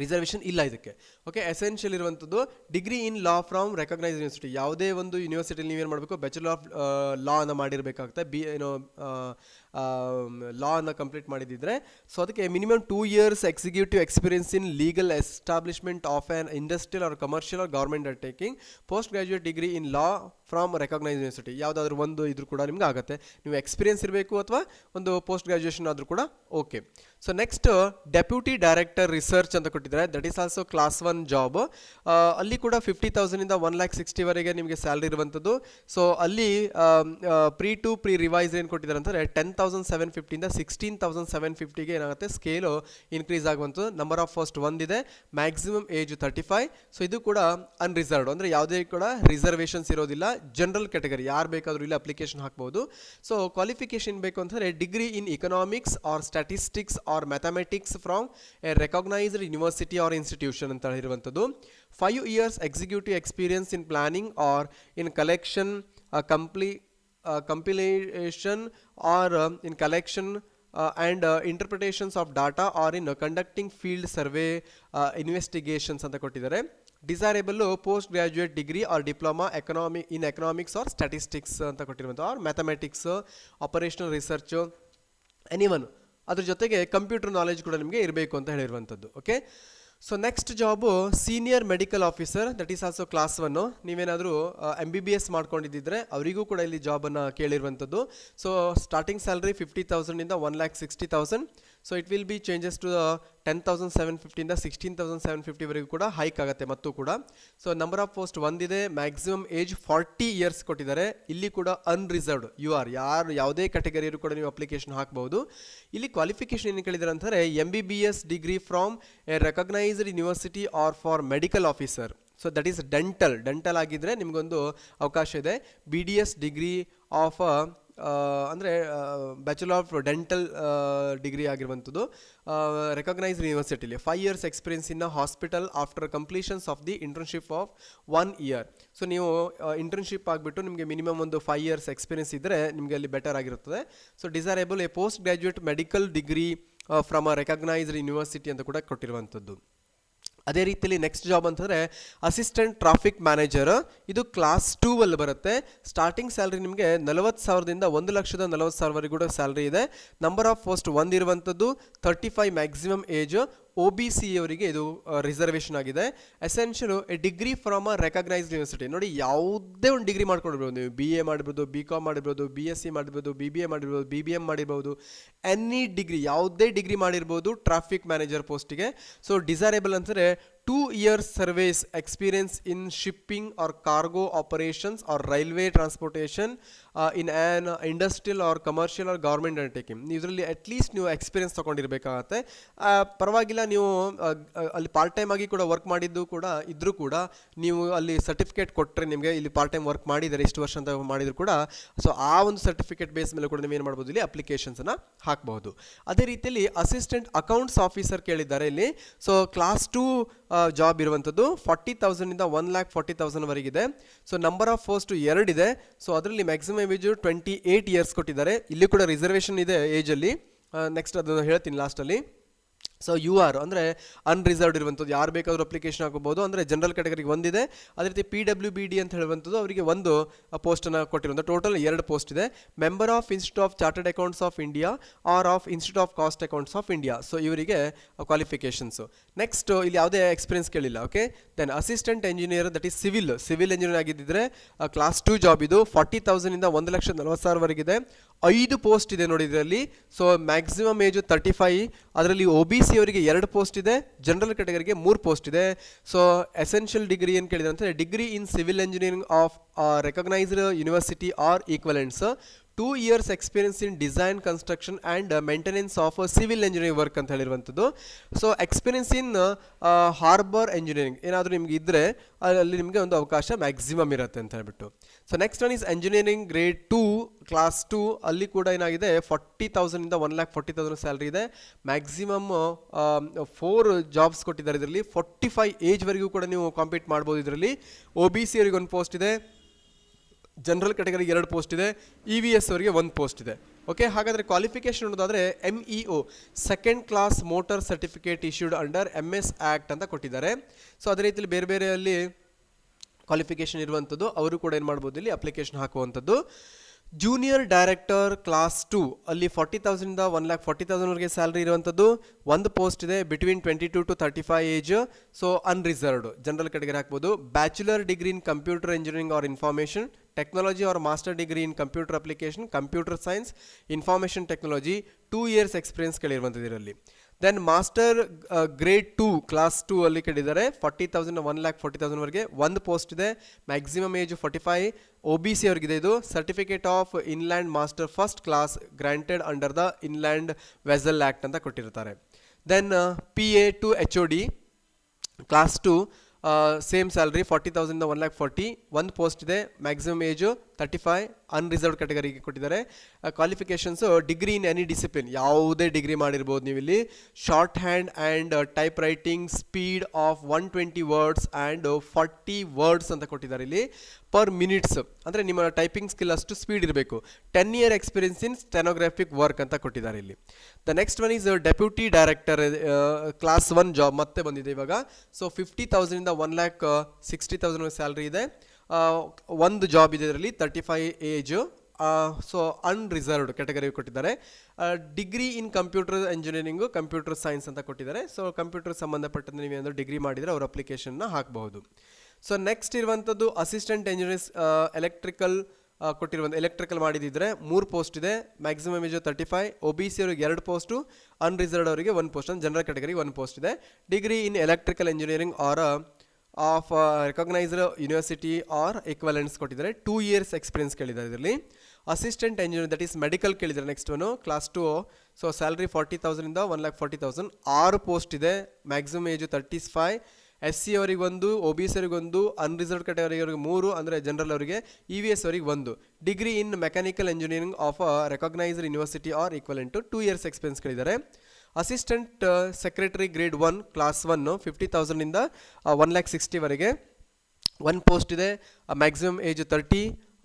ರಿಸರ್ವೇಷನ್ ಇಲ್ಲ ಇದಕ್ಕೆ. ಓಕೆ ಎಸೆನ್ಷಿಯಲ್ ಇರುವಂಥದ್ದು degree in law from recognise university ಯಾವುದೇ ಒಂದು ಯೂನಿವರ್ಸಿಟಿಲಿ ನೀವೇನು ಮಾಡಬೇಕು? ಬ್ಯಾಚುಲರ್ ಆಫ್ ಲಾ ಅನ್ನು ಮಾಡಿರಬೇಕಾಗುತ್ತೆ. ಬಿ ಏನೋ ಲಾನ ಕಂಪ್ಲೀಟ್ ಮಾಡಿದ್ದಿದ್ರೆ ಸೊ ಅದಕ್ಕೆ minimum two years executive experience in legal establishment of an industrial or commercial or government taking post graduate degree in law from recognise university ಯಾವುದಾದ್ರೂ ಒಂದು ಇದ್ರೂ ಕೂಡ ನಿಮ್ಗೆ ಆಗುತ್ತೆ. ನೀವು ಎಕ್ಸ್ಪೀರಿಯನ್ಸ್ ಇರಬೇಕು ಅಥವಾ ಒಂದು ಪೋಸ್ಟ್ ಗ್ರಾಜುಯೇಷನ್ ಆದರೂ ಕೂಡ okay so next deputy director research ಅಂತ ಕೊಟ್ಟಿದ್ದಾರೆ. That is also class one job ಅಲ್ಲಿ ಕೂಡ ಫಿಫ್ಟಿ ತೌಸಂಡಿಂದ ಒನ್ ಲ್ಯಾಕ್ ಸಿಕ್ಸ್ಟಿವರೆಗೆ ನಿಮಗೆ ಸ್ಯಾಲ್ರಿ ಇರುವಂಥದ್ದು. ಸೊ ಅಲ್ಲಿ ಪ್ರೀ ಟು ಪ್ರೀ ರಿವೈಸ್ ಏನು ಕೊಟ್ಟಿದ್ದಾರೆ ಅಂತಂದರೆ ಟೆನ್ ತೌಸಂಡ್ ಸೆವೆನ್ ಫಿಫ್ಟಿಯಿಂದ ಸಿಕ್ಸ್ಟೀನ್ ತೌಸಂಡ್ ಸೆವೆನ್ ಫಿಫ್ಟಿಗೆ ಏನಾಗುತ್ತೆ? ಸ್ಕೇಲು ಇನ್ಕ್ರೀಸ್ ಆಗುವಂಥದ್ದು. ನಂಬರ್ ಆಫ್ ಫಸ್ಟ್ ಒಂದಿದೆ maximum age thirty five so ಇದು ಕೂಡ ಅನ್ರಿಸರ್ವ್ಡ್ ಅಂದರೆ ಯಾವುದೇ ಕೂಡ ರಿಸರ್ವೇಷನ್ಸ್ ಇರೋದಿಲ್ಲ. ಜನರಲ್ ಕ್ಯಾಟಗರಿ ಯಾರು ಬೇಕಾದರೂ ಇಲ್ಲಿ ಅಪ್ಲಿಕೇಶನ್ ಹಾಕ್ಬೋದು. ಸೊ ಕ್ವಾಲಿಫಿಕೇಶನ್ ಬೇಕು ಅಂತಂದರೆ degree in economics or statistics or mathematics from a recognised university or institution ಅಂತ ಹೇಳಿರುವಂಥದ್ದು. Five years executive experience in planning or in collection compli compilation or in collection and interpretations of data or in conducting field survey investigations ಅಂತ ಕೊಟ್ಟಿದ್ದಾರೆ. Desirable post graduate degree or diploma economy in economics or statistics ಅಂತ ಕೊಟ್ಟಿರುವಂಥ or mathematics operational research anyone ಅದ್ರ ಜೊತೆಗೆ computer knowledge ಕೂಡ ನಿಮಗೆ ಇರಬೇಕು ಅಂತ ಹೇಳಿರುವಂಥದ್ದು okay so next job senior medical officer that is also class one ನೀವೇನಾದರೂ ಎಂ ಬಿ ಬಿ ಎಸ್ ಮಾಡ್ಕೊಂಡಿದ್ದಿದ್ರೆ ಅವರಿಗೂ ಕೂಡ ಇಲ್ಲಿ ಜಾಬನ್ನು ಕೇಳಿರುವಂಥದ್ದು. So starting salary fifty ತೌಸಂಡಿಂದ one lakh sixty thousand so it will be changes to ten thousand seven ಫಿಫ್ಟಿಯಿಂದ sixteen thousand seven ಫಿಫ್ಟಿವರೆಗೂ ಕೂಡ hike ಆಗುತ್ತೆ ಮತ್ತು ಕೂಡ. ಸೊ ನಂಬರ್ ಆಫ್ ಪೋಸ್ಟ್ ಒಂದಿದೆ ಮ್ಯಾಕ್ಸಿಮಮ್ ಏಜ್ ಫಾರ್ಟಿ ಇಯರ್ಸ್ ಕೊಟ್ಟಿದ್ದಾರೆ. ಇಲ್ಲಿ ಕೂಡ ಅನ್ರಿಸರ್ವ್ಡ್ ಯು ಆರ್ ಯಾರು ಯಾವುದೇ ಕ್ಯಾಟಗರಿಯರು ಕೂಡ ನೀವು ಅಪ್ಲಿಕೇಶನ್ ಹಾಕ್ಬೋದು. ಇಲ್ಲಿ ಕ್ವಾಲಿಫಿಕೇಶನ್ ಏನು ಕೇಳಿದ್ದಾರೆ ಅಂತಾರೆ M B B S degree from a recognised university or for medical officer so that is dental dental ಆಗಿದ್ದರೆ ನಿಮಗೊಂದು ಅವಕಾಶ ಇದೆ. B D S degree of ಅಂದರೆ ಬ್ಯಾಚುಲರ್ ಆಫ್ ಡೆಂಟಲ್ ಡಿಗ್ರಿ ಆಗಿರುವಂಥದ್ದು. Recognise ಯೂನಿವರ್ಸಿಟಿಲಿ five years experience in hospital after completions of the internship of one year so ನೀವು internship ಆಗಿಬಿಟ್ಟು ನಿಮಗೆ minimum ಒಂದು ಫೈವ್ ಇಯರ್ಸ್ ಎಕ್ಸ್ಪೀರಿಯನ್ಸ್ ಇದ್ದರೆ ನಿಮಗೆ ಅಲ್ಲಿ ಬೆಟರ್ ಆಗಿರುತ್ತದೆ. So desirable a post graduate medical degree from a recognised university ಅಂತ ಕೂಡ ಕೊಟ್ಟಿರುವಂಥದ್ದು. ಅದೇ ರೀತಿಯಲ್ಲಿ ನೆಕ್ಸ್ಟ್ ಜಾಬ್ ಅಂತಂದರೆ ಅಸಿಸ್ಟೆಂಟ್ ಟ್ರಾಫಿಕ್ ಮ್ಯಾನೇಜರ್ ಇದು ಕ್ಲಾಸ್ ಟೂವಲ್ಲಿ ಬರುತ್ತೆ. ಸ್ಟಾರ್ಟಿಂಗ್ ಸ್ಯಾಲ್ರಿ ನಿಮಗೆ ನಲವತ್ತು ಸಾವಿರದಿಂದ ಒಂದು ಲಕ್ಷದ ನಲವತ್ತು ಸಾವಿರವರೆಗೂ ಕೂಡ ಸ್ಯಾಲ್ರಿ ಇದೆ. Number of post ಒಂದಿರುವಂಥದ್ದು thirty five maximum age O B C ಅವರಿಗೆ ಇದು ರಿಸರ್ವೇಷನ್ ಆಗಿದೆ. Essential a degree from a recognised university ನೋಡಿ, ಯಾವುದೇ ಒಂದು ಡಿಗ್ರಿ ಮಾಡ್ಕೊಂಡಿರ್ಬೋದು ನೀವು. ಬಿ ಎ ಮಾಡಿರ್ಬೋದು ಬಿ ಕಾಮ್ ಮಾಡಿರ್ಬೋದು ಬಿ ಎಸ್ ಸಿ ಮಾಡಿರ್ಬೋದು ಬಿ ಬಿ ಎ ಮಾಡಿರ್ಬೋದು ಬಿ ಬಿ ಎಂ ಮಾಡಿರ್ಬೋದು. ಎನಿ ಡಿಗ್ರಿ ಯಾವುದೇ ಡಿಗ್ರಿ ಮಾಡಿರ್ಬೋದು ಟ್ರಾಫಿಕ್ ಮ್ಯಾನೇಜರ್ ಪೋಸ್ಟಿಗೆ ಸೊ ಡಿಸೈರೇಬಲ್ ಅಂತಂದರೆ two years surveys experience in shipping or cargo operations or railway transportation in an industrial or commercial or government undertaking ಇದರಲ್ಲಿ at least ನೀವು experience ತೊಗೊಂಡಿರಬೇಕಾಗತ್ತೆ. ಪರವಾಗಿಲ್ಲ, ನೀವು ಅಲ್ಲಿ ಪಾರ್ಟ್ ಟೈಮ್ ಆಗಿ ಕೂಡ ವರ್ಕ್ ಮಾಡಿದ್ದು ಕೂಡ ಇದ್ದರೂ ಕೂಡ ನೀವು ಅಲ್ಲಿ ಸರ್ಟಿಫಿಕೇಟ್ ಕೊಟ್ಟರೆ ನಿಮಗೆ ಇಲ್ಲಿ ಪಾರ್ಟ್ ಟೈಮ್ ವರ್ಕ್ ಮಾಡಿದ್ದಾರೆ ಇಷ್ಟು ವರ್ಷ ಅಂತ ಮಾಡಿದ್ರು ಕೂಡ ಸೊ ಆ ಒಂದು ಸರ್ಟಿಫಿಕೇಟ್ ಬೇಸ್ ಮೇಲೆ ಕೂಡ ನೀವು ಏನು ಮಾಡ್ಬೋದು, ಇಲ್ಲಿ ಅಪ್ಲಿಕೇಶನ್ಸನ್ನು ಹಾಕಬಹುದು. ಅದೇ ರೀತಿಯಲ್ಲಿ ಅಸಿಸ್ಟೆಂಟ್ ಅಕೌಂಟ್ಸ್ ಆಫೀಸರ್ ಕೇಳಿದ್ದಾರೆ ಇಲ್ಲಿ. ಸೊ ಕ್ಲಾಸ್ ಟು ಜಾಬ್ ಇರುವಂಥದ್ದು ಫಾರ್ಟಿ ತೌಸಂಡಿಂದ ಒನ್ ಲ್ಯಾಕ್ ಫಾರ್ಟಿ ತೌಸಂಡ್ವರೆಗಿದೆ ಸೊ ನಂಬರ್ ಆಫ್ ಪೋಸ್ಟ್ ಎರಡಿದೆ ಸೊ ಅದರಲ್ಲಿ maximum age twenty eight years ಕೊಟ್ಟಿದ್ದಾರೆ. ಇಲ್ಲಿ ಕೂಡ ರಿಸರ್ವೇಷನ್ ಇದೆ ಏಜಲ್ಲಿ ನೆಕ್ಸ್ಟ್ ಅದನ್ನು ಹೇಳ್ತೀನಿ ಲಾಸ್ಟಲ್ಲಿ ಸೊ ಯು ಆರ್ ಅಂದರೆ ಅನ್ರಿಸರ್ವ್ಡ್ ಇರುವಂಥದ್ದು. ಯಾರು ಬೇಕಾದರೂ ಅಪ್ಲಿಕೇಶನ್ ಹಾಕೋಬೋದು. ಅಂದರೆ ಜನರಲ್ ಕ್ಯಾಟಗರಿಗೆ ಒಂದಿದೆ. ಅದೇ ರೀತಿ ಪಿ ಡಬ್ಲ್ಯೂ ಬಿ ಡಿ ಅಂತ ಹೇಳುವಂಥದ್ದು ಅವರಿಗೆ ಒಂದು ಪೋಸ್ಟನ್ನು ಕೊಟ್ಟಿರುವಂಥ ಟೋಟಲ್ ಎರಡು ಪೋಸ್ಟ್ ಇದೆ. Member of institute of chartered accounts of India or of institute of cost accounts of India so ಇವರಿಗೆ ಕ್ವಾಲಿಫಿಕೇಷನ್ಸು ನೆಕ್ಸ್ಟ್ ಇಲ್ಲಿ ಯಾವುದೇ ಎಕ್ಸ್ಪೀರಿಯನ್ಸ್ ಕೇಳಿಲ್ಲ okay then assistant engineer that is civil civil engineer ಆಗಿದ್ದರೆ class two job ಇದು. Forty ತೌಸಂಡಿಂದ ಒಂದು ಲಕ್ಷ ನಲವತ್ತು ಸಾವಿರವರೆಗಿದೆ ಐದು ಪೋಸ್ಟ್ ಇದೆ ನೋಡಿ ಇದರಲ್ಲಿ. So maximum age thirty five ಅದರಲ್ಲಿ ಒ ಬಿ ಸಿ ಅವರಿಗೆ ಎರಡು ಪೋಸ್ಟ್ ಇದೆ ಜನರಲ್ ಕ್ಯಾಟಗರಿಗೆ ಮೂರು ಪೋಸ್ಟ್ ಇದೆ. ಸೊ ಎಸೆನ್ಷಿಯಲ್ ಡಿಗ್ರಿ ಏನು ಕೇಳಿದ್ರೆ ಅಂದರೆ degree in civil engineering of recognised university or equivalents two years experience in design construction and maintenance of civil engineering work ಅಂತ ಹೇಳಿರುವಂಥದ್ದು. So experience in harbour engineering ಏನಾದರೂ ನಿಮ್ಗೆ ಇದ್ದರೆ ಅಲ್ಲಿ ನಿಮಗೆ ಒಂದು ಅವಕಾಶ ಮ್ಯಾಕ್ಸಿಮಮ್ ಇರುತ್ತೆ ಅಂತ ಹೇಳ್ಬಿಟ್ಟು. So next one is engineering grade two class two ಅಲ್ಲಿ ಕೂಡ ಏನಾಗಿದೆ forty ತೌಸಂಡಿಂದ one lakh forty thousand salary ಇದೆ. ಮ್ಯಾಕ್ಸಿಮಮ್ ಫೋರ್ ಜಾಬ್ಸ್ ಕೊಟ್ಟಿದ್ದಾರೆ ಇದರಲ್ಲಿ. ಫಾರ್ಟಿ ಫೈವ್ ಏಜ್ವರೆಗೂ ಕೂಡ ನೀವು ಕಾಂಪೀಟ್ ಮಾಡ್ಬೋದು ಇದರಲ್ಲಿ. ಒ ಬಿ ಸಿ ಅವರಿಗೆ ಒಂದು ಪೋಸ್ಟ್ ಇದೆ. ಜನರಲ್ ಕ್ಯಾಟಗರಿ ಎರಡು ಪೋಸ್ಟ್ ಇದೆ ಇ ವಿ ಎಸ್ ಅವರಿಗೆ ಒಂದು ಪೋಸ್ಟ್ ಇದೆ. ಓಕೆ ಹಾಗಾದರೆ ಕ್ವಾಲಿಫಿಕೇಷನ್ ಅನ್ನೋದಾದರೆ M E O second class motor certificate issued under M S act ಅಂತ ಕೊಟ್ಟಿದ್ದಾರೆ. ಸೊ ಅದೇ ರೀತಿಯಲ್ಲಿ ಬೇರೆ ಬೇರೆಯಲ್ಲಿ ಕ್ವಾಲಿಫಿಕೇಷನ್ ಇರುವಂಥದ್ದು, ಅವರು ಕೂಡ ಏನು ಮಾಡ್ಬೋದು ಇಲ್ಲಿ ಅಪ್ಲಿಕೇಶನ್ ಹಾಕುವಂಥದ್ದು. ಜೂನಿಯರ್ ಡೈರೆಕ್ಟರ್ ಕ್ಲಾಸ್ ಟು ಅಲ್ಲಿ ಫಾರ್ಟಿ ತೌಸಂಡಿಂದ ಒನ್ ಲ್ಯಾಕ್ ಫಾರ್ಟಿ ತೌಸಂಡ್ವರೆಗೆ ಸ್ಯಾಲ್ರಿ ಇರುವಂಥದ್ದು, ಒಂದು ಪೋಸ್ಟ್ ಇದೆ between twenty two to thirty five age so unreserved general ಕಡೆಗೆ ಹಾಕ್ಬೋದು. Bachelor degree in computer engineering or information technology or master degree in computer application computer science information technology two years experience ಕೇಳಿರುವಂಥದ್ದು ಇದರಲ್ಲಿ. Then master grade two class two ಅಲ್ಲಿ ಕಟ್ಟಿದ್ದಾರೆ forty thousand one lakh forty ತೌಸಂಡ್ವರೆಗೆ ಒಂದು post ಇದೆ. Maximum age forty five O B C ಅವ್ರಿಗಿದೆ ಇದು. Certificate of inland master first class granted under the inland vessel act ಅಂತ ಕೊಟ್ಟಿರ್ತಾರೆ. Then P A to H O D class two same salary forty thousand one lakh forty ಒಂದು post ಇದೆ. Maximum age thirty five unreserved ಕ್ಯಾಟಗರಿಗೆ ಕೊಟ್ಟಿದ್ದಾರೆ. Qualifications degree in any discipline ಯಾವುದೇ degree ಮಾಡಿರ್ಬೋದು ನೀವು ಇಲ್ಲಿ shorthand and typewriting speed of one twenty words and forty words ಅಂತ ಕೊಟ್ಟಿದ್ದಾರೆ ಇಲ್ಲಿ. ಪರ್ ಮಿನಿಟ್ಸ್ ಅಂದರೆ ನಿಮ್ಮ ಟೈಪಿಂಗ್ ಸ್ಕಿಲ್ ಅಷ್ಟು ಸ್ಪೀಡ್ ಇರಬೇಕು. Ten year experience in stenographic work ಅಂತ ಕೊಟ್ಟಿದ್ದಾರೆ ಇಲ್ಲಿ. The next one is deputy director class one job ಮತ್ತೆ ಬಂದಿದೆ ಇವಾಗ. So fifty ತೌಸಂಡಿಂದ one lakh sixty thousand salary ಇದೆ. ಒಂದು ಜಾಬ್ ಇದೆ ಇದರಲ್ಲಿ thirty five age so unreserved category ಕೊಟ್ಟಿದ್ದಾರೆ degree in computer engineering computer science ಅಂತ ಕೊಟ್ಟಿದ್ದಾರೆ. ಸೊ ಕಂಪ್ಯೂಟರ್ ಸಂಬಂಧಪಟ್ಟಂತೆ ನೀವೇನಾದರೂ ಡಿಗ್ರಿ ಮಾಡಿದರೆ ಅವ್ರ ಅಪ್ಲಿಕೇಶನ್ನ ಹಾಕಬಹುದು. ಸೊ ನೆಕ್ಸ್ಟ್ ಇರುವಂಥದ್ದು ಅಸಿಸ್ಟೆಂಟ್ ಇಂಜಿನಿಯರ್ಸ್ ಎಲೆಕ್ಟ್ರಿಕಲ್ ಕೊಟ್ಟಿರುವಂಥ ಎಲೆಕ್ಟ್ರಿಕಲ್ ಮಾಡಿದಿದ್ರೆ ಮೂರು ಪೋಸ್ಟ್ ಇದೆ. Maximum age thirty five O B C ಅವರಿಗೆ ಎರಡು ಪೋಸ್ಟು ಅನ್ರಿಸರ್ವ್ಡ್ ಅವರಿಗೆ ಒಂದು ಪೋಸ್ಟ್ ಜನರಲ್ ಕ್ಯಾಟಗರಿಗೆ ಒಂದು ಪೋಸ್ಟ್ ಇದೆ. Degree in electrical engineering or of recognised university or equivalents ಕೊಟ್ಟಿದ್ದಾರೆ. ಟೂ ಇಯರ್ಸ್ ಎಕ್ಸ್ಪೀರಿಯನ್ಸ್ ಕೇಳಿದ್ದಾರೆ ಇದರಲ್ಲಿ. Assistant engineer that is medical ಕೇಳಿದ್ದಾರೆ next one class two so salary forty ತೌಸಂಡಿಂದ one lakh forty thousand ಆರು post ಇದೆ. Maximum age thirty five S C ಅವರಿಗೊಂದು O B C ಅವರಿಗೊಂದು unreserve ಕ್ಯಾಟಗರಿಗೆ ಮೂರು, ಅಂದರೆ ಜನರಲ್ ಅವರಿಗೆ ಇ ವಿ ಎಸ್ ಅವರಿಗೆ ಒಂದು. Degree in mechanical engineering of recognised university or equivalent to two years experience ಕೇಳಿದ್ದಾರೆ. Assistant secretary grade one class one fifty ತೌಸಂಡಿಂದ one lakh ಸಿಕ್ಸ್ಟಿವರೆಗೆ ಒನ್ ಪೋಸ್ಟ್ ಇದೆ ಮ್ಯಾಕ್ಸಿಮಮ್ ಏಜ್ ತರ್ಟಿ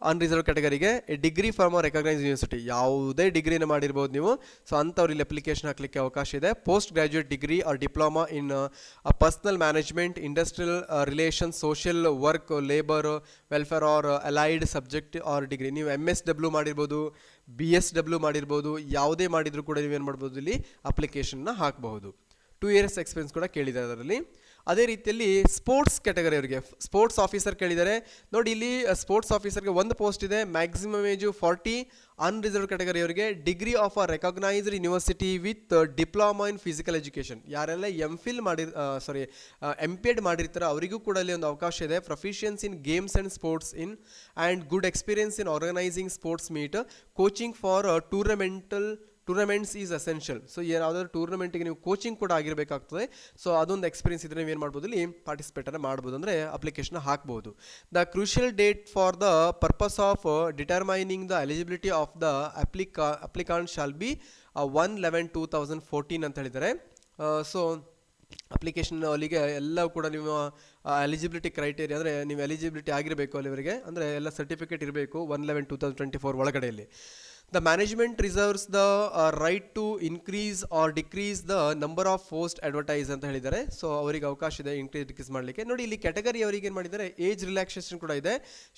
ಅನ್ರಿಸರ್ವ್ ಕ್ಯಾಟಗರಿಗೆ degree from recognise university ಯಾವುದೇ ಡಿಗ್ರಿನ ಮಾಡಿರ್ಬೋದು ನೀವು. So ಅಂಥವ್ರು ಇಲ್ಲಿ ಅಪ್ಲಿಕೇಶನ್ ಹಾಕಲಿಕ್ಕೆ ಅವಕಾಶ ಇದೆ. Post graduate degree or diploma in personnel management industrial relation social work labour welfare or allied subject or degree ನೀವು ಎಂ ಎಸ್ ಡಬ್ಲ್ಯೂ ಮಾಡಿರ್ಬೋದು ಬಿ ಎಸ್ ಡಬ್ಲ್ಯೂ ಮಾಡಿರ್ಬೋದು ಯಾವುದೇ ಮಾಡಿದರೂ ಕೂಡ ನೀವೇನು ಮಾಡ್ಬೋದು ಇಲ್ಲಿ ಅಪ್ಲಿಕೇಶನ್ನ ಹಾಕಬಹುದು. ಟೂ ಇಯರ್ಸ್ ಎಕ್ಸ್ಪೀರಿಯನ್ಸ್ ಕೂಡ ಕೇಳಿದ್ದಾರೆ ಅದರಲ್ಲಿ. ಅದೇ ರೀತಿಯಲ್ಲಿ ಸ್ಪೋರ್ಟ್ಸ್ ಕ್ಯಾಟಗರಿ ಅವರಿಗೆ ಸ್ಪೋರ್ಟ್ಸ್ ಆಫೀಸರ್ ಕೇಳಿದ್ದಾರೆ. ನೋಡಿ ಇಲ್ಲಿ ಸ್ಪೋರ್ಟ್ಸ್ ಆಫೀಸರ್ಗೆ ಒಂದು ಪೋಸ್ಟ್ ಇದೆ maximum age forty unreserved category ಅವರಿಗೆ degree of a recognised university with diploma in physical education ಯಾರೆಲ್ಲ ಎಂ ಫಿಲ್ ಮಾಡಿ ಸಾರಿ ಎಂ ಪಿ ಎಡ್ ಮಾಡಿರ್ತಾರೋ ಅವರಿಗೂ ಕೂಡ ಅಲ್ಲಿ ಒಂದು ಅವಕಾಶ ಇದೆ. Proficiency in games and sports in and good experience in organising sports meet coaching for tournamental tournaments is essential so ಯಾವುದಾದ್ರು ಟೂರ್ನಮೆಂಟಿಗೆ ನೀವು ಕೋಚಿಂಗ್ ಕೂಡ ಆಗಿರಬೇಕಾಗ್ತದೆ. ಸೊ ಅದೊಂದು ಎಕ್ಸ್ಪೀರಿಯನ್ಸ್ ಇದ್ರೆ ನೀವು ಏನು ಮಾಡ್ಬೋದು? ಇಲ್ಲಿ ಪಾರ್ಟಿಸಿಪೇಟನ್ನು ಮಾಡ್ಬೋದು. ಅಂದರೆ ಅಪ್ಲಿಕೇಶನ್ ಹಾಕ್ಬೋದು. The crucial date for the purpose of determining the eligibility of the applica applicant shall be one eleven two thousand fourteen ಅಂತ ಹೇಳಿದ್ದಾರೆ. ಸೊ ಅಪ್ಲಿಕೇಶನ್ ಅಲ್ಲಿಗೆ ಎಲ್ಲ ಕೂಡ ನಿಮ್ಮ ಎಲಿಜಿಬಿಲಿಟಿ ಕ್ರೈಟೇರಿಯಾ ಅಂದರೆ ನೀವು ಎಲಿಜಿಬಿಲಿಟಿ ಆಗಿರಬೇಕು ಅಲ್ಲಿವರೆಗೆ ಅಂದರೆ ಎಲ್ಲ ಸರ್ಟಿಫಿಕೇಟ್ ಇರಬೇಕು one eleven two thousand twenty four ಒಳಗಡೆಯಲ್ಲಿ. The management reserves the right to increase or decrease the number of post advertise ಅಂತ ಹೇಳಿದ್ದಾರೆ. ಸೊ ಅವರಿಗೆ ಅವಕಾಶ ಇದೆ ಇನ್ಕ್ರೀಸ್ ಡಿಕ್ರೀಸ್ ಮಾಡಲಿಕ್ಕೆ. ನೋಡಿ, ಇಲ್ಲಿ ಕ್ಯಾಟಗರಿ ಅವರಿಗೆ ಏನು ಮಾಡಿದ್ದಾರೆ? ಏಜ್ ರಿಲ್ಯಾಕ್ಸೇಷನ್ ಕೂಡ ಇದೆ.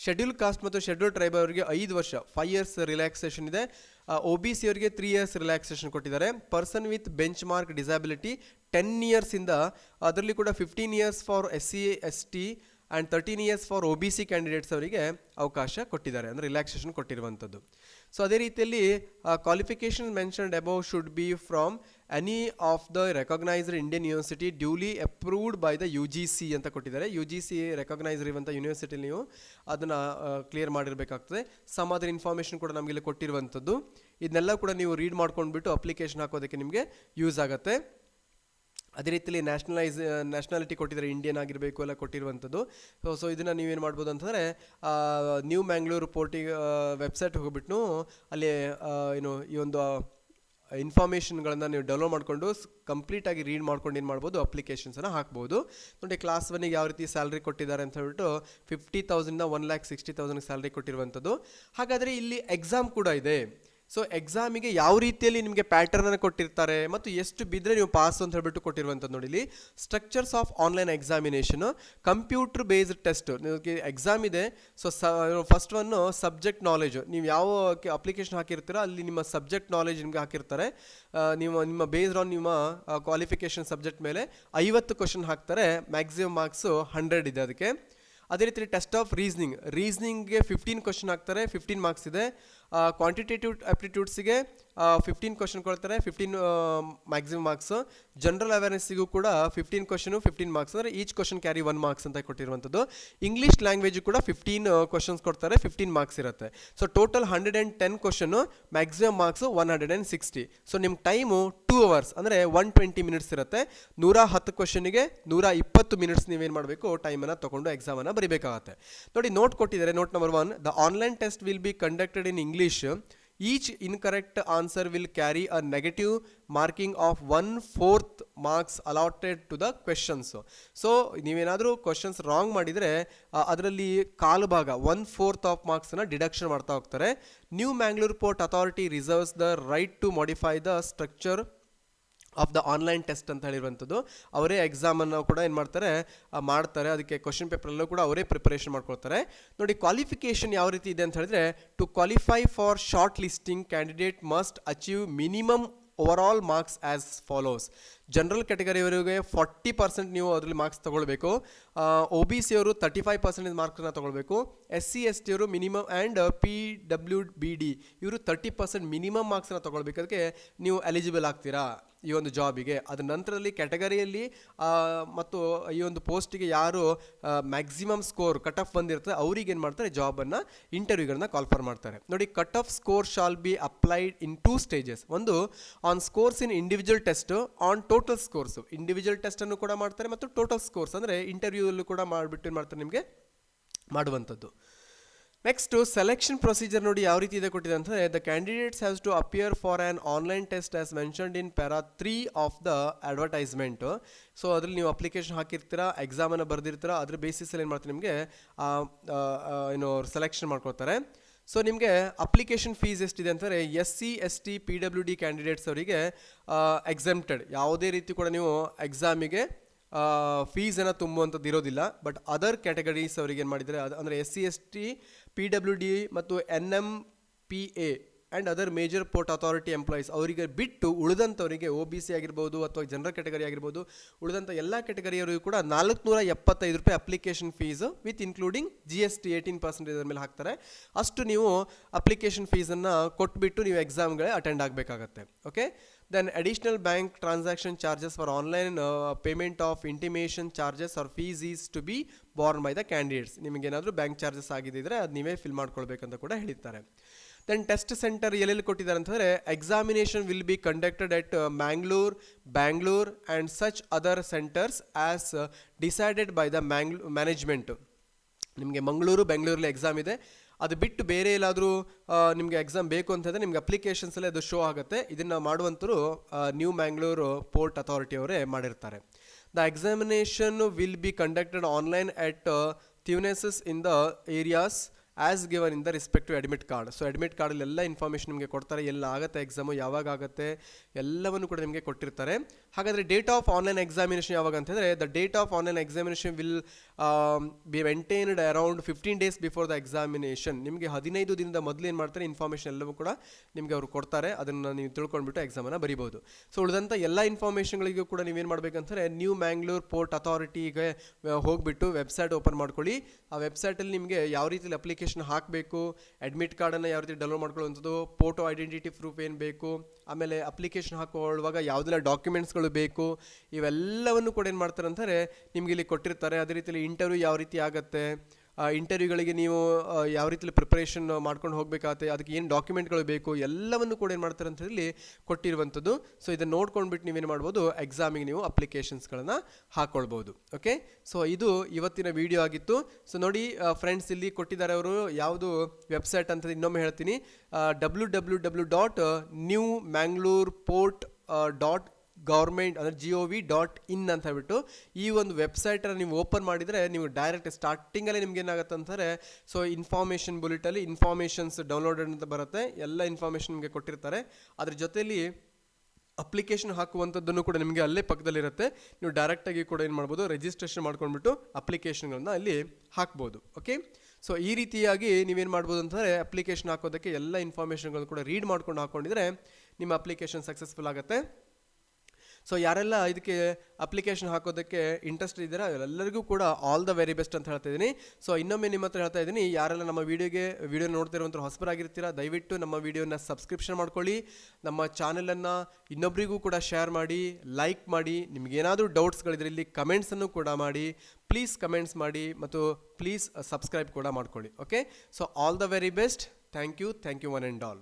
ಶೆಡ್ಯೂಲ್ ಕಾಸ್ಟ್ ಮತ್ತು ಶೆಡ್ಯೂಲ್ ಟ್ರೈಬ್ ಅವರಿಗೆ ಐದು ವರ್ಷ. ಫೈವ್ ಇಯರ್ಸ್ ರಿಲ್ಯಾಕ್ಸೇಷನ್ ಇದೆ. ಒ ಬಿ ಸಿ ಅವರಿಗೆ ತ್ರೀ ಇಯರ್ಸ್ ರಿಲ್ಯಾಕ್ಸೇಷನ್ ಕೊಟ್ಟಿದ್ದಾರೆ. Person with benchmark disability ten ಇಯರ್ಸಿಂದ ಅದರಲ್ಲಿ ಕೂಡ fifteen years for S C S T and thirteen years for O B C candidates ಅವರಿಗೆ ಅವಕಾಶ ಕೊಟ್ಟಿದ್ದಾರೆ. ಅಂದರೆ ರಿಲ್ಯಾಕ್ಸೇಷನ್ ಕೊಟ್ಟಿರುವಂಥದ್ದು. ಸೊ ಅದೇ ರೀತಿಯಲ್ಲಿ qualification mentioned above should be from any of the recognised Indian university duly approved by the U G C ಅಂತ ಕೊಟ್ಟಿದ್ದಾರೆ. U G C recognise ಇರುವಂಥ ಯೂನಿವರ್ಸಿಟಿ ನೀವು ಅದನ್ನು ಕ್ಲಿಯರ್ ಮಾಡಿರಬೇಕಾಗ್ತದೆ. ಸಮ್ ಅದರ್ ಇನ್ಫಾರ್ಮೇಷನ್ ಕೂಡ ಇಲ್ಲಿ ಕೊಟ್ಟಿರುವಂಥದ್ದು. ಇದನ್ನೆಲ್ಲ ಕೂಡ ನೀವು ರೀಡ್ ಮಾಡ್ಕೊಂಡ್ಬಿಟ್ಟು ಅಪ್ಲಿಕೇಶನ್ ಹಾಕೋದಕ್ಕೆ ನಿಮಗೆ ಯೂಸ್ ಆಗುತ್ತೆ. ಅದೇ ರೀತಿಯಲ್ಲಿ ನ್ಯಾಷನಲೈಸ್, ನ್ಯಾಷನಾಲಿಟಿ ಕೊಟ್ಟಿದ್ದಾರೆ ಇಂಡಿಯನ್ ಆಗಿರಬೇಕು ಎಲ್ಲ ಕೊಟ್ಟಿರುವಂಥದ್ದು. ಸೊ ಸೊ ಇದನ್ನು ನೀವೇನು ಮಾಡ್ಬೋದು ಅಂತಂದರೆ ನ್ಯೂ ಮ್ಯಾಂಗ್ಳೂರು ಪೋರ್ಟಿಗೆ ವೆಬ್ಸೈಟ್ ಹೋಗ್ಬಿಟ್ಟು ಅಲ್ಲಿ ಏನು, ಈ ಒಂದು ಇನ್ಫಾರ್ಮೇಷನ್ಗಳನ್ನು ನೀವು ಡೌನ್ಲೋಡ್ ಮಾಡಿಕೊಂಡು ಕಂಪ್ಲೀಟಾಗಿ ರೀಡ್ ಮಾಡ್ಕೊಂಡು ಏನು ಮಾಡ್ಬೋದು ಅಪ್ಲಿಕೇಶನ್ಸನ್ನು ಹಾಕ್ಬೋದು. ನೋಡಿ ಕ್ಲಾಸ್ ಒನ್ನಿಗೆ ಯಾವ ರೀತಿ ಸ್ಯಾಲ್ರಿ ಕೊಟ್ಟಿದ್ದಾರೆ ಅಂತ ಹೇಳ್ಬಿಟ್ಟು fifty ತೌಸಂಡ್ನ one lakh sixty thousand salary ಕೊಟ್ಟಿರುವಂಥದ್ದು. ಹಾಗಾದರೆ ಇಲ್ಲಿ ಎಕ್ಸಾಮ್ ಕೂಡ ಇದೆ. ಸೊ ಎಕ್ಸಾಮಿಗೆ ಯಾವ ರೀತಿಯಲ್ಲಿ ನಿಮಗೆ ಪ್ಯಾಟರ್ನನ್ನು ಕೊಟ್ಟಿರ್ತಾರೆ ಮತ್ತು ಎಷ್ಟು ಬಿದ್ದರೆ ನೀವು ಪಾಸ್ ಅಂತ ಹೇಳ್ಬಿಟ್ಟು ಕೊಟ್ಟಿರುವಂಥದ್ದು ನೋಡಿ ಇಲ್ಲಿ structures of online examination computer based test ನಿಮಗೆ ಎಕ್ಸಾಮ್ ಇದೆ. So first one subject knowledge ನೀವು ಯಾವ ಅಪ್ಲಿಕೇಶನ್ ಹಾಕಿರ್ತೀರೋ ಅಲ್ಲಿ ನಿಮ್ಮ ಸಬ್ಜೆಕ್ಟ್ ನಾಲೆಜ್ ನಿಮಗೆ ಹಾಕಿರ್ತಾರೆ. ನೀವು, ನಿಮ್ಮ ಬೇಸ್ಡ್ ಆನ್ ನಿಮ್ಮ ಕ್ವಾಲಿಫಿಕೇಷನ್ ಸಬ್ಜೆಕ್ಟ್ ಮೇಲೆ ಐವತ್ತು ಕ್ವಶನ್ ಹಾಕ್ತಾರೆ. ಮ್ಯಾಕ್ಸಿಮಮ್ ಮಾರ್ಕ್ಸು ಹಂಡ್ರೆಡ್ ಇದೆ ಅದಕ್ಕೆ. ಅದೇ ರೀತಿ ಟೆಸ್ಟ್ ಆಫ್ ರೀಸ್ನಿಂಗ್ ರೀಸ್ನಿಂಗ್ಗೆ ಫಿಫ್ಟೀನ್ ಕ್ವಶನ್ ಹಾಕ್ತಾರೆ. ಫಿಫ್ಟೀನ್ ಮಾರ್ಕ್ಸ್ ಇದೆ. ಕ್ವಾಂಟಿಟೇಟಿವ್ ಆಪ್ಟಿಟ್ಯೂಡ್ಸಿಗೆ ಫಿಫ್ಟೀನ್ ಕ್ವಶನ್ ಕೊಡ್ತಾರೆ ಫಿಫ್ಟೀನ್ ಮ್ಯಾಕ್ಸಿಮಮ್ ಮಾರ್ಕ್ಸ್ ಜನರಲ್ ಅವೇರ್ನೆಸ್ಸಿಗೂ ಕೂಡ ಫಿಫ್ಟೀನ್ ಕ್ವಶನು ಫಿಫ್ಟೀನ್ ಮಾರ್ಕ್ಸ್ ಅಂದರೆ each question carry one marks ಅಂತ ಕೊಟ್ಟಿರುವಂಥದ್ದು. ಇಂಗ್ಲೀಷ್ ಲ್ಯಾಂಗ್ವೇಜ್ ಕೂಡ ಫಿಫ್ಟೀನ್ ಕ್ವಶನ್ಸ್ ಕೊಡ್ತಾರೆ ಫಿಫ್ಟೀನ್ ಮಾರ್ಕ್ಸ್ ಇರುತ್ತೆ. So total hundred and ten question maximum marks one hundred and sixty so ನಿಮ್ಮ time two hours ಅಂದರೆ one twenty minutes ಇರುತ್ತೆ. ನೂರ ಹತ್ತು ಕ್ವಶನಿಗೆ ನೂರ ಇಪ್ಪತ್ತು ಮಿನಿಟ್ಸ್ ನೀವೇನು ಮಾಡಬೇಕು ಟೈಮನ್ನು ತೊಗೊಂಡು ಎಕ್ಸಾಮನ್ನು ಬರೀಬೇಕಾಗತ್ತೆ. ನೋಡಿ ನೋಟ್ ಕೊಟ್ಟಿದ್ದಾರೆ note number one the online test will be conducted in English each incorrect answer will carry a negative marking of one fourth marks allotted to the questions so ನೀವೇನಾದರೂ ಕ್ವೆಶನ್ಸ್ ರಾಂಗ್ ಮಾಡಿದರೆ ಅದರಲ್ಲಿ ಕಾಲು ಭಾಗ one fourth of ಮಾರ್ಕ್ಸನ್ನು deduction ಮಾಡ್ತಾ ಹೋಗ್ತಾರೆ. New Mangalore port authority reserves the right to modify the structure of the online test ಅಂತ ಹೇಳಿರುವಂಥದ್ದು, ಅವರೇ ಎಕ್ಸಾಮನ್ನು ಕೂಡ ಏನು ಮಾಡ್ತಾರೆ ಮಾಡ್ತಾರೆ. ಅದಕ್ಕೆ ಕ್ವಶನ್ ಪೇಪರಲ್ಲೂ ಕೂಡ ಅವರೇ ಪ್ರಿಪರೇಷನ್ ಮಾಡ್ಕೊಳ್ತಾರೆ. ನೋಡಿ ಕ್ವಾಲಿಫಿಕೇಷನ್ ಯಾವ ರೀತಿ ಇದೆ ಅಂತ ಹೇಳಿದ್ರೆ to qualify for shortlisting candidate must achieve minimum overall marks as follows general ಕ್ಯಾಟಗರಿಯವರಿಗೆ forty percent ನೀವು ಅದರಲ್ಲಿ ಮಾರ್ಕ್ಸ್ ತೊಗೊಳ್ಬೇಕು. ಒ ಬಿ ಸಿ ಅವರು ತರ್ಟಿ ಫೈವ್ ಪರ್ಸೆಂಟೇಜ್ ಮಾರ್ಕ್ಸನ್ನ ತೊಗೊಳ್ಬೇಕು. ಎಸ್ ಸಿ ಎಸ್ ಟಿ ಅವರು minimum and P W B D ಇವರು thirty percent minimum ಮಾರ್ಕ್ಸನ್ನ ತೊಗೊಳ್ಬೇಕು. ಅದಕ್ಕೆ ನೀವು ಎಲಿಜಿಬಲ್ ಆಗ್ತೀರಾ? ಈ ಒಂದು ಜಾಬಿಗೆ. ಅದರ ನಂತರದಲ್ಲಿ ಕ್ಯಾಟಗರಿಯಲ್ಲಿ ಮತ್ತು ಈ ಒಂದು ಪೋಸ್ಟಿಗೆ ಯಾರು ಮ್ಯಾಕ್ಸಿಮಮ್ ಸ್ಕೋರ್ ಕಟ್ ಆಫ್ ಬಂದಿರ್ತದೆ, ಅವ್ರಿಗೆ ಏನು ಮಾಡ್ತಾರೆ, ಜಾಬನ್ನು ಇಂಟರ್ವ್ಯೂಗಳನ್ನ ಕಾಲ್ಫರ್ ಮಾಡ್ತಾರೆ. ನೋಡಿ cut off score shall be applied in two stages ಒಂದು on scores in individual test on total scores individual ಟೆಸ್ಟನ್ನು ಕೂಡ ಮಾಡ್ತಾರೆ, ಮತ್ತು ಟೋಟಲ್ ಸ್ಕೋರ್ಸ್ ಅಂದರೆ ಇಂಟರ್ವ್ಯೂಲ್ಲೂ ಕೂಡ ಮಾಡಿಬಿಟ್ಟು ಮಾಡ್ತಾರೆ ನಿಮಗೆ? ಮಾಡುವಂಥದ್ದು. ನೆಕ್ಸ್ಟು ಸೆಲೆಕ್ಷನ್ ಪ್ರೊಸೀಜರ್ ನೋಡಿ ಯಾವ ರೀತಿ ಇದೆ ಕೊಟ್ಟಿದೆ ಅಂತಂದರೆ the candidates has to appear for an online test as mentioned in para three of the advertisement so ಅದ್ರಲ್ಲಿ ನೀವು ಅಪ್ಲಿಕೇಶನ್ ಹಾಕಿರ್ತೀರಾ ಎಕ್ಸಾಮನ್ನು ಬರೆದಿರ್ತೀರಾ, ಅದ್ರ ಬೇಸಿಸಲ್ಲಿ ಏನು ಮಾಡ್ತಾರೆ ನಿಮಗೆ ಏನು ಸೆಲೆಕ್ಷನ್ ಮಾಡ್ಕೊಳ್ತಾರೆ ಸೊ ನಿಮಗೆ ಅಪ್ಲಿಕೇಶನ್ ಫೀಸ್ ಎಷ್ಟಿದೆ ಅಂತಂದರೆ S C S T P W D candidates ಅವರಿಗೆ ಎಕ್ಸೆಂಪ್ಟೆಡ್ ಯಾವುದೇ ರೀತಿ ಕೂಡ ನೀವು ಎಕ್ಸಾಮಿಗೆ ಫೀಸನ್ನು ತುಂಬುವಂಥದ್ದು ಇರೋದಿಲ್ಲ ಬಟ್ ಅದರ್ ಕ್ಯಾಟಗರೀಸ್ ಅವ್ರಿಗೆ ಏನು ಮಾಡಿದ್ದಾರೆ ಅದು ಅಂದರೆ S C S T P W D ಮತ್ತು N M P A and other major port authority employees ಅವರಿಗೆ ಬಿಟ್ಟು ಉಳಿದಂಥವರಿಗೆ ಒ ಬಿ ಸಿ ಆಗಿರ್ಬೋದು ಅಥವಾ ಜನರಲ್ ಕ್ಯಾಟಗರಿ ಆಗಿರ್ಬೋದು, ಉಳಿದಂಥ ಎಲ್ಲ ಕ್ಯಾಟಗರಿಯವರಿಗೂ ಕೂಡ ನಾಲ್ಕುನೂರ ಎಪ್ಪತ್ತೈದು ರೂಪಾಯಿ application fees with including G S T eighteen percentage ಮೇಲೆ ಹಾಕ್ತಾರೆ. ಅಷ್ಟು ನೀವು ಅಪ್ಲಿಕೇಶನ್ ಫೀಸನ್ನು ಕೊಟ್ಬಿಟ್ಟು ನೀವು ಎಕ್ಸಾಮ್ಗಳೇ attend ಆಗಬೇಕಾಗತ್ತೆ okay then additional bank transaction charges for online payment of intimation charges are fees is to be borne by the candidates ನಿಮಗೇನಾದರೂ bank charges ಆಗಿದ್ದರೆ ಅದು ನೀವೇ ಫಿಲ್ ಮಾಡ್ಕೊಳ್ಬೇಕಂತ ಕೂಡ ಹೇಳಿದ್ದಾರೆ. ದೆನ್ ಟೆಸ್ಟ್ ಸೆಂಟರ್ ಎಲ್ಲೆಲ್ಲಿ ಕೊಟ್ಟಿದ್ದಾರೆ ಅಂತಂದರೆ examination will be conducted at Mangalore Bangalore and such other centres as decided by the Mangalore management ನಿಮಗೆ ಮಂಗಳೂರು ಬೆಂಗಳೂರಲ್ಲಿ ಎಕ್ಸಾಮ್ ಇದೆ. ಅದು ಬಿಟ್ಟು ಬೇರೆ ಎಲ್ಲಾದರೂ ನಿಮಗೆ ಎಕ್ಸಾಮ್ ಬೇಕು ಅಂತಂದರೆ ನಿಮ್ಗೆ ಅಪ್ಲಿಕೇಶನ್ಸಲ್ಲೇ ಅದು ಶೋ ಆಗುತ್ತೆ. ಇದನ್ನು ಮಾಡುವಂಥರು ನ್ಯೂ ಮ್ಯಾಂಗ್ಳೂರು ಪೋರ್ಟ್ ಅಥಾರಿಟಿ ಅವರೇ ಮಾಡಿರ್ತಾರೆ. The examination will be conducted online at venues in the areas as given in the respective admit card so admit ಕಾರ್ಡಲ್ಲಿ ಎಲ್ಲ ಇನ್ಫಾರ್ಮೇಷನ್ ನಿಮಗೆ ಕೊಡ್ತಾರೆ. ಎಲ್ಲ ಆಗುತ್ತೆ ಎಕ್ಸಾಮು ಯಾವಾಗ ಆಗುತ್ತೆ, ಎಲ್ಲವನ್ನು ಕೂಡ ನಿಮಗೆ ಕೊಟ್ಟಿರ್ತಾರೆ. ಹಾಗಾದರೆ ಡೇಟ್ ಆಫ್ ಆನ್ಲೈನ್ ಎಕ್ಸಾಮಿನೇಷನ್ ಯಾವಾಗ ಅಂತಂದರೆ the date of online examination will be maintained around fifteen days before the examination ನಿಮಗೆ ಹದಿನೈದು ದಿನದ ಮೊದಲು ಏನು ಮಾಡ್ತಾರೆ ಇನ್ಫಾರ್ಮೇಷನ್ ಎಲ್ಲವೂ ಕೂಡ ನಿಮಗೆ ಅವರು ಕೊಡ್ತಾರೆ. ಅದನ್ನು ನೀವು ತಿಳ್ಕೊಂಡ್ಬಿಟ್ಟು ಎಕ್ಸಾಮನ್ನು ಬರಿಬೋದು ಸೊ ಉಳಿದಂಥ ಎಲ್ಲ ಇನ್ಫಾರ್ಮೇಷನ್ಗಳಿಗೂ ಕೂಡ ನೀವೇನು ಮಾಡಬೇಕಂತಾರೆ ನ್ಯೂ ಮ್ಯಾಂಗ್ಳೂರ್ ಪೋರ್ಟ್ ಅಥಾರಿಟಿಗೆ ಹೋಗಿಬಿಟ್ಟು ವೆಬ್ಸೈಟ್ ಓಪನ್ ಮಾಡ್ಕೊಳ್ಳಿ. ಆ ವೆಬ್ಸೈಟಲ್ಲಿ ನಿಮಗೆ ಯಾವ ರೀತಿಯಲ್ಲಿ ಅಪ್ಲಿಕೇಶನ್ ಹಾಕಬೇಕು ಅಡ್ಮಿಟ್ ಕಾರ್ಡನ್ನು ಯಾವ ರೀತಿ ಡೌನ್ಲೋಡ್ ಮಾಡ್ಕೊಳ್ಳುವಂಥದ್ದು ಫೋಟೋ ಐಡೆಂಟಿಟಿ ಪ್ರೂಫ್ ಏನು ಬೇಕು, ಆಮೇಲೆ ಅಪ್ಲಿಕೇಶನ್ ಹಾಕೊಳ್ಳುವಾಗ ಯಾವುದೆಲ್ಲ ಡಾಕ್ಯುಮೆಂಟ್ಸ್ಗಳು ಬೇಕು ಇವೆಲ್ಲವನ್ನು ಕೂಡ ಏನು ಮಾಡ್ತಾರೆ ಅಂತಾರೆ ನಿಮಗೆ ಇಲ್ಲಿ ಕೊಟ್ಟಿರ್ತಾರೆ. ಅದೇ ರೀತಿಯಲ್ಲಿ ಇಂಟರ್ವ್ಯೂ ಯಾವ ರೀತಿ ಆಗುತ್ತೆ? ಇಂಟರ್ವ್ಯೂಗಳಿಗೆ ನೀವು ಯಾವ ರೀತಿಲಿ ಪ್ರಿಪ್ರೇಷನ್ ಮಾಡ್ಕೊಂಡು ಹೋಗಬೇಕಾಗತ್ತೆ? ಅದಕ್ಕೆ ಏನು ಡಾಕ್ಯುಮೆಂಟ್ಗಳು ಬೇಕು? ಎಲ್ಲವನ್ನು ಕೂಡ ಏನು ಮಾಡ್ತಾರೆ ಅಂತ ಹೇಳಿ ಕೊಟ್ಟಿರುವಂಥದ್ದು. ಸೊ ಇದನ್ನು ನೋಡ್ಕೊಂಡ್ಬಿಟ್ಟು ನೀವೇನು ಮಾಡ್ಬೋದು? ಎಕ್ಸಾಮಿಗೆ ನೀವು ಅಪ್ಲಿಕೇಶನ್ಸ್ಗಳನ್ನು ಹಾಕ್ಕೊಳ್ಬೋದು ಓಕೆ ಸೊ ಇದು ಇವತ್ತಿನ ವಿಡಿಯೋ ಆಗಿತ್ತು. ಸೊ ನೋಡಿ ಫ್ರೆಂಡ್ಸ್ ಇಲ್ಲಿ ಕೊಟ್ಟಿದ್ದಾರೆ ಅವರು. ಯಾವುದು ವೆಬ್ಸೈಟ್ ಅಂತ ಇನ್ನೊಮ್ಮೆ ಹೇಳ್ತೀನಿ. W W W dot new Mangalore port dot government ಅಂದರೆ G O V dot in ಅಂತ ಹೇಳ್ಬಿಟ್ಟು ಈ ಒಂದು ವೆಬ್ಸೈಟನ್ನು ನೀವು ಓಪನ್ ಮಾಡಿದರೆ ನೀವು ಡೈರೆಕ್ಟ್ ಸ್ಟಾರ್ಟಿಂಗಲ್ಲೇ ನಿಮ್ಗೆ ಏನಾಗುತ್ತೆ ಅಂತಾರೆ ಸೊ ಇನ್ಫಾರ್ಮೇಷನ್ ಬುಲೆಟಲ್ಲಿ ಇನ್ಫಾರ್ಮೇಷನ್ಸ್ ಡೌನ್ಲೋಡೆಡ್ ಅಂತ ಬರುತ್ತೆ, ಎಲ್ಲ ಇನ್ಫಾರ್ಮೇಷನ್ ನಿಮಗೆ ಕೊಟ್ಟಿರ್ತಾರೆ. ಅದ್ರ ಜೊತೆಯಲ್ಲಿ ಅಪ್ಲಿಕೇಶನ್ ಹಾಕುವಂಥದ್ದನ್ನು ಕೂಡ ನಿಮಗೆ ಅಲ್ಲೇ ಪಕ್ಕದಲ್ಲಿರುತ್ತೆ ನೀವು ಡೈರೆಕ್ಟಾಗಿ ಕೂಡ ಏನು ಮಾಡ್ಬೋದು ರಿಜಿಸ್ಟ್ರೇಷನ್ ಮಾಡ್ಕೊಂಡ್ಬಿಟ್ಟು ಅಪ್ಲಿಕೇಶನ್ಗಳನ್ನ ಅಲ್ಲಿ ಹಾಕ್ಬೋದು ಓಕೆ ಸೊ ಈ ರೀತಿಯಾಗಿ ನೀವೇನು ಮಾಡ್ಬೋದು ಅಂತಂದರೆ ಅಪ್ಲಿಕೇಶನ್ ಹಾಕೋದಕ್ಕೆ ಎಲ್ಲ ಇನ್ಫಾರ್ಮೇಷನ್ಗಳನ್ನು ಕೂಡ ರೀಡ್ ಮಾಡ್ಕೊಂಡು ಹಾಕೊಂಡಿದ್ರೆ ನಿಮ್ಮ ಅಪ್ಲಿಕೇಶನ್ ಸಕ್ಸಸ್ಫುಲ್ ಆಗುತ್ತೆ. ಸೊ ಯಾರೆಲ್ಲ ಇದಕ್ಕೆ ಅಪ್ಲಿಕೇಶನ್ ಹಾಕೋದಕ್ಕೆ ಇಂಟ್ರೆಸ್ಟ್ ಇದ್ದೀರಾ, ಎಲ್ಲರಿಗೂ ಕೂಡ ಆಲ್ ದ ವೆರಿ ಬೆಸ್ಟ್ ಅಂತ ಹೇಳ್ತಾ ಇದ್ದೀನಿ. ಸೊ ಇನ್ನೊಮ್ಮೆ ನಿಮ್ಮ ಹತ್ರ ಹೇಳ್ತಾ ಇದ್ದೀನಿ, ಯಾರೆಲ್ಲ ನಮ್ಮ ವೀಡಿಯೋಗೆ ವಿಡಿಯೋ ನೋಡ್ತಿರುವಂಥ ಹೊಸಬರಾಗಿರ್ತೀರಾ, ದಯವಿಟ್ಟು ನಮ್ಮ ವೀಡಿಯೋನ ಸಬ್ಸ್ಕ್ರಿಪ್ಷನ್ ಮಾಡ್ಕೊಳ್ಳಿ. ನಮ್ಮ ಚಾನಲನ್ನು ಇನ್ನೊಬ್ಬರಿಗೂ ಕೂಡ ಶೇರ್ ಮಾಡಿ ಲೈಕ್ ಮಾಡಿ ನಿಮಗೇನಾದರೂ ಡೌಟ್ಸ್ಗಳಿದ್ರೆ ಇಲ್ಲಿ ಕಮೆಂಟ್ಸನ್ನು ಕೂಡ ಮಾಡಿ ಪ್ಲೀಸ್ ಕಮೆಂಟ್ಸ್ ಮಾಡಿ ಮತ್ತು ಪ್ಲೀಸ್ ಸಬ್ಸ್ಕ್ರೈಬ್ ಕೂಡ ಮಾಡ್ಕೊಳ್ಳಿ okay so all the very best thank you thank you one and all